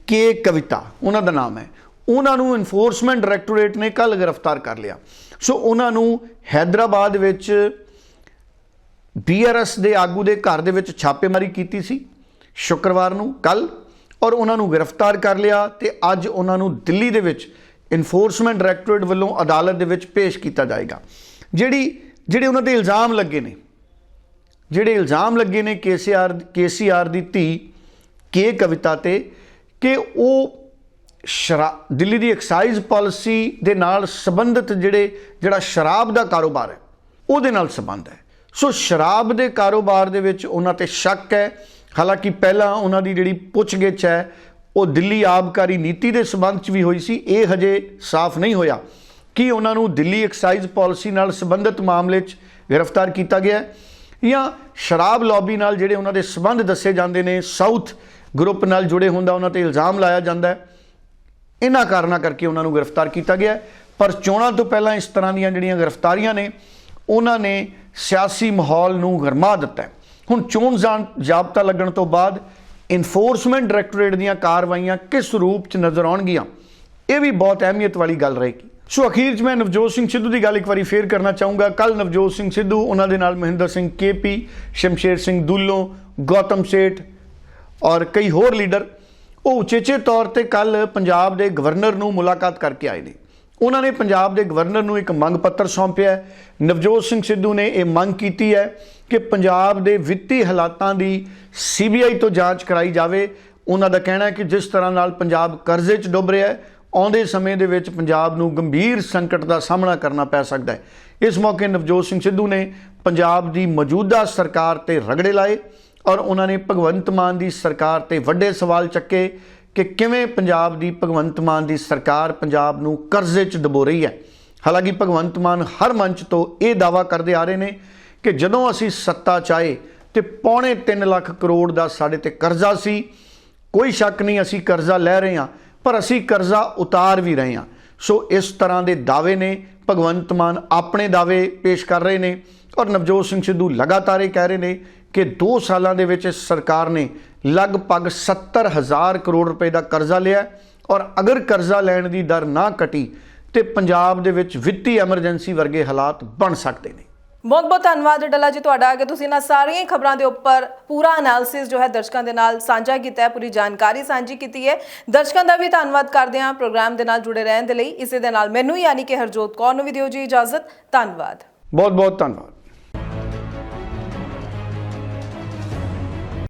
ਕੇ ਕਵਿਤਾ, ਉਹਨਾਂ ਦਾ ਨਾਮ ਹੈ। ਉਹਨਾਂ ਨੂੰ ਇਨਫੋਰਸਮੈਂਟ ਡਾਇਰੈਕਟੋਰੇਟ ਨੇ ਕੱਲ ਗ੍ਰਿਫਤਾਰ ਕਰ ਲਿਆ। ਸੋ ਉਹਨਾਂ ਨੂੰ ਹੈਦਰਾਬਾਦ ਵਿੱਚ ਬੀਆਰਐਸ ਦੇ ਆਗੂ ਦੇ ਘਰ ਦੇ ਵਿੱਚ ਛਾਪੇਮਾਰੀ ਕੀਤੀ ਸੀ ਸ਼ੁੱਕਰਵਾਰ ਨੂੰ ਕੱਲ ਔਰ ਉਹਨਾਂ ਨੂੰ ਗ੍ਰਿਫਤਾਰ ਕਰ ਲਿਆ ਤੇ ਅੱਜ ਉਹਨਾਂ ਨੂੰ ਦਿੱਲੀ ਦੇ ਵਿੱਚ ਇਨਫੋਰਸਮੈਂਟ ਡਾਇਰੈਕਟੋਰੇਟ ਵੱਲੋਂ ਅਦਾਲਤ ਦੇ ਵਿੱਚ ਪੇਸ਼ ਕੀਤਾ ਜਾਏਗਾ। ਜਿਹੜੀ, ਜਿਹੜੇ ਉਹਨਾਂ ਤੇ ਇਲਜ਼ਾਮ ਲੱਗੇ ਨੇ, ਜਿਹੜੇ ਇਲਜ਼ਾਮ ਲੱਗੇ ਨੇ ਕੇਸੀਆਰ ਕੇਸੀਆਰ ਦੀ ਧੀ ਕੇ ਕਵਿਤਾ ਤੇ ਕਿ ਉਹ ਸ਼ਰਾ, ਦਿੱਲੀ ਦੀ ਐਕਸਾਈਜ਼ ਪਾਲਿਸੀ ਦੇ ਨਾਲ ਸੰਬੰਧਿਤ ਜਿਹੜੇ, ਜਿਹੜਾ ਸ਼ਰਾਬ ਦਾ ਕਾਰੋਬਾਰ ਹੈ, ਉਹਦੇ ਨਾਲ ਸੰਬੰਧ ਹੈ। ਸੋ ਸ਼ਰਾਬ ਦੇ ਕਾਰੋਬਾਰ ਦੇ ਵਿੱਚ ਉਹਨਾਂ ਤੇ ਸ਼ੱਕ ਹੈ। ਹਾਲਾਂਕਿ ਪਹਿਲਾਂ ਉਹਨਾਂ ਦੀ ਜਿਹੜੀ ਪੁੱਛਗਿੱਛ ਹੈ, ਉਹ ਦਿੱਲੀ ਆਬਕਾਰੀ ਨੀਤੀ ਦੇ ਸੰਬੰਧ 'ਚ ਵੀ ਹੋਈ ਸੀ। ਇਹ ਹਜੇ ਸਾਫ਼ ਨਹੀਂ ਹੋਇਆ। ਕਿ ਉਹਨਾਂ ਨੂੰ ਦਿੱਲੀ ਐਕਸਾਈਜ਼ ਪਾਲਿਸੀ ਨਾਲ ਸੰਬੰਧਿਤ ਮਾਮਲੇ 'ਚ ਗ੍ਰਿਫਤਾਰ ਕੀਤਾ ਗਿਆ ਹੈ ਜਾਂ ਸ਼ਰਾਬ ਲੌਬੀ ਨਾਲ ਜਿਹੜੇ ਉਹਨਾਂ ਦੇ ਸਬੰਧ ਦੱਸੇ ਜਾਂਦੇ ਨੇ, ਸਾਊਥ ਗਰੁੱਪ ਨਾਲ ਜੁੜੇ ਹੁੰਦਾ ਉਹਨਾਂ ਤੇ ਇਲਜ਼ਾਮ ਲਾਇਆ ਜਾਂਦਾ ਹੈ। ਇਹਨਾਂ ਕਾਰਨਾਂ ਕਰਕੇ ਉਹਨਾਂ ਨੂੰ ਗ੍ਰਿਫਤਾਰ ਕੀਤਾ ਗਿਆ ਪਰ ਚੋਣਾਂ ਤੋਂ ਪਹਿਲਾਂ ਇਸ ਤਰ੍ਹਾਂ ਦੀਆਂ ਜਿਹੜੀਆਂ ਗ੍ਰਿਫਤਾਰੀਆਂ ਨੇ, ਉਹਨਾਂ ਨੇ ਸਿਆਸੀ ਮਾਹੌਲ ਨੂੰ ਗਰਮਾ ਦਿੱਤਾ ਹੁਣ ਚੋਣ ਜਾਣ- ਜਾਬਤਾ ਲੱਗਣ ਤੋਂ ਬਾਅਦ ਇਨਫੋਰਸਮੈਂਟ ਡਾਇਰੈਕਟੋਰੇਟ ਦੀਆਂ ਕਾਰਵਾਈਆਂ ਕਿਸ ਰੂਪ 'ਚ ਨਜ਼ਰ ਆਉਣਗੀਆਂ, ਇਹ ਵੀ ਬਹੁਤ ਅਹਿਮੀਅਤ ਵਾਲੀ ਗੱਲ ਰਹੇਗੀ। ਸੋ ਅਖੀਰ 'ਚ ਮੈਂ ਨਵਜੋਤ ਸਿੰਘ ਸਿੱਧੂ ਦੀ ਗੱਲ ਇੱਕ ਵਾਰੀ ਫੇਰ ਕਰਨਾ ਚਾਹੂੰਗਾ। ਕੱਲ ਨਵਜੋਤ ਸਿੰਘ ਸਿੱਧੂ, ਉਹਨਾਂ ਦੇ ਨਾਲ ਮਹਿੰਦਰ ਸਿੰਘ ਕੇਪੀ, ਸ਼ਮਸ਼ੇਰ ਸਿੰਘ ਦੁੱਲੋਂ, ਗੌਤਮ ਸੇਠ ਔਰ ਕਈ ਹੋਰ ਲੀਡਰ ਉਹ ਉਚੇਚੇ ਤੌਰ ਤੇ ਕੱਲ ਪੰਜਾਬ ਦੇ ਗਵਰਨਰ ਨੂੰ ਮੁਲਾਕਾਤ ਕਰਕੇ ਆਏ ਨੇ। ਉਹਨਾਂ ਨੇ ਪੰਜਾਬ ਦੇ ਗਵਰਨਰ ਨੂੰ ਇੱਕ ਮੰਗ ਪੱਤਰ ਸੌਂਪਿਆ ਨਵਜੋਤ ਸਿੰਘ ਸਿੱਧੂ ਨੇ ਇਹ ਮੰਗ ਕੀਤੀ ਹੈ ਕਿ ਪੰਜਾਬ ਦੇ ਵਿੱਤੀ ਹਾਲਾਤਾਂ ਦੀ ਸੀਬੀਆਈ ਤੋਂ ਜਾਂਚ ਕਰਾਈ ਜਾਵੇ। ਉਹਨਾਂ ਦਾ ਕਹਿਣਾ ਹੈ ਕਿ ਜਿਸ ਤਰ੍ਹਾਂ ਨਾਲ ਪੰਜਾਬ ਕਰਜ਼ੇ 'ਚ ਡੁੱਬ ਰਿਹਾ ਹੈ, ਆਉਂਦੇ ਸਮੇਂ ਦੇ ਵਿੱਚ ਪੰਜਾਬ ਨੂੰ ਗੰਭੀਰ ਸੰਕਟ ਦਾ ਸਾਹਮਣਾ ਕਰਨਾ ਪੈ ਸਕਦਾ ਹੈ। ਇਸ ਮੌਕੇ ਨਵਜੋਤ ਸਿੰਘ ਸਿੱਧੂ ਨੇ ਪੰਜਾਬ ਦੀ ਮੌਜੂਦਾ ਸਰਕਾਰ ਤੇ ਰਗੜੇ ਲਾਏ ਔਰ ਉਹਨਾਂ ਨੇ ਭਗਵੰਤ ਮਾਨ ਦੀ ਸਰਕਾਰ ਤੇ ਵੱਡੇ ਸਵਾਲ ਚੱਕੇ। ਕਿ ਕਿਵੇਂ ਪੰਜਾਬ ਦੀ ਭਗਵੰਤ ਮਾਨ ਦੀ ਸਰਕਾਰ ਪੰਜਾਬ ਨੂੰ ਕਰਜ਼ੇ 'ਚ ਡੁਬੋ ਰਹੀ ਹੈ? ਹਾਲਾਂਕਿ ਭਗਵੰਤ ਮਾਨ ਹਰ ਮੰਚ ਤੋਂ ਇਹ ਦਾਵਾ ਕਰਦੇ ਆ ਰਹੇ ਨੇ ਕਿ ਜਦੋਂ ਅਸੀਂ ਸੱਤਾ ਚਾਏ ਤੇ ਪੌਣੇ 3 ਲੱਖ ਕਰੋੜ ਦਾ ਸਾਡੇ ਤੇ ਕਰਜ਼ਾ ਸੀ, ਕੋਈ ਸ਼ੱਕ ਨਹੀਂ ਅਸੀਂ ਕਰਜ਼ਾ ਲੈ ਰਹੇ ਹਾਂ, ਪਰ ਅਸੀਂ ਕਰਜ਼ਾ ਉਤਾਰ ਵੀ ਰਹੇ ਹਾਂ। ਸੋ ਇਸ ਤਰ੍ਹਾਂ ਦੇ ਦਾਅਵੇ ਨੇ ਭਗਵੰਤ ਮਾਨ ਆਪਣੇ ਦਾਅਵੇ ਪੇਸ਼ ਕਰ ਰਹੇ ਨੇ ਔਰ ਨਵਜੋਤ ਸਿੰਘ ਸਿੱਧੂ ਲਗਾਤਾਰ ਇਹ ਕਹਿ ਰਹੇ ਨੇ ਕਿ 2 ਸਾਲਾਂ ਦੇ ਵਿੱਚ ਸਰਕਾਰ ਨੇ ਲਗਭਗ 70000 ਕਰੋੜ ਰੁਪਏ ਦਾ ਕਰਜ਼ਾ ਲਿਆ ਔਰ ਅਗਰ ਕਰਜ਼ਾ ਲੈਣ ਦੀ ਦਰ ਨਾ ਘਟੀ ਤੇ ਪੰਜਾਬ ਦੇ ਵਿੱਚ ਵਿੱਤੀ ਐਮਰਜੈਂਸੀ ਵਰਗੇ ਹਾਲਾਤ ਬਣ ਸਕਦੇ ਨੇ। ਬਹੁਤ ਬਹੁਤ ਧੰਨਵਾਦ ਡੱਲਾ ਜੀ ਤੁਹਾਡਾ ਕਿ ਤੁਸੀਂ ਇਹਨਾਂ ਸਾਰੀਆਂ ਖਬਰਾਂ ਦੇ ਉੱਪਰ ਪੂਰਾ ਐਨਾਲਿਸਿਸ ਜੋ ਹੈ ਦਰਸ਼ਕਾਂ ਦੇ ਨਾਲ ਸਾਂਝਾ ਕੀਤਾ ਹੈ ਪੂਰੀ ਜਾਣਕਾਰੀ ਸਾਂਝੀ ਕੀਤੀ ਹੈ। ਦਰਸ਼ਕਾਂ ਦਾ ਵੀ ਧੰਨਵਾਦ ਕਰਦੇ ਹਾਂ ਪ੍ਰੋਗਰਾਮ ਦੇ ਨਾਲ ਜੁੜੇ ਰਹਿਣ ਦੇ ਲਈ। ਇਸੇ ਦੇ ਨਾਲ ਮੈਨੂੰ ਯਾਨੀ ਕਿ ਹਰਜੋਤ ਕੌਰ ਨੂੰ ਵੀ ਦਿਓ ਜੀ ਇਜਾਜ਼ਤ। ਧੰਨਵਾਦ। ਬਹੁਤ ਬਹੁਤ ਧੰਨਵਾਦ।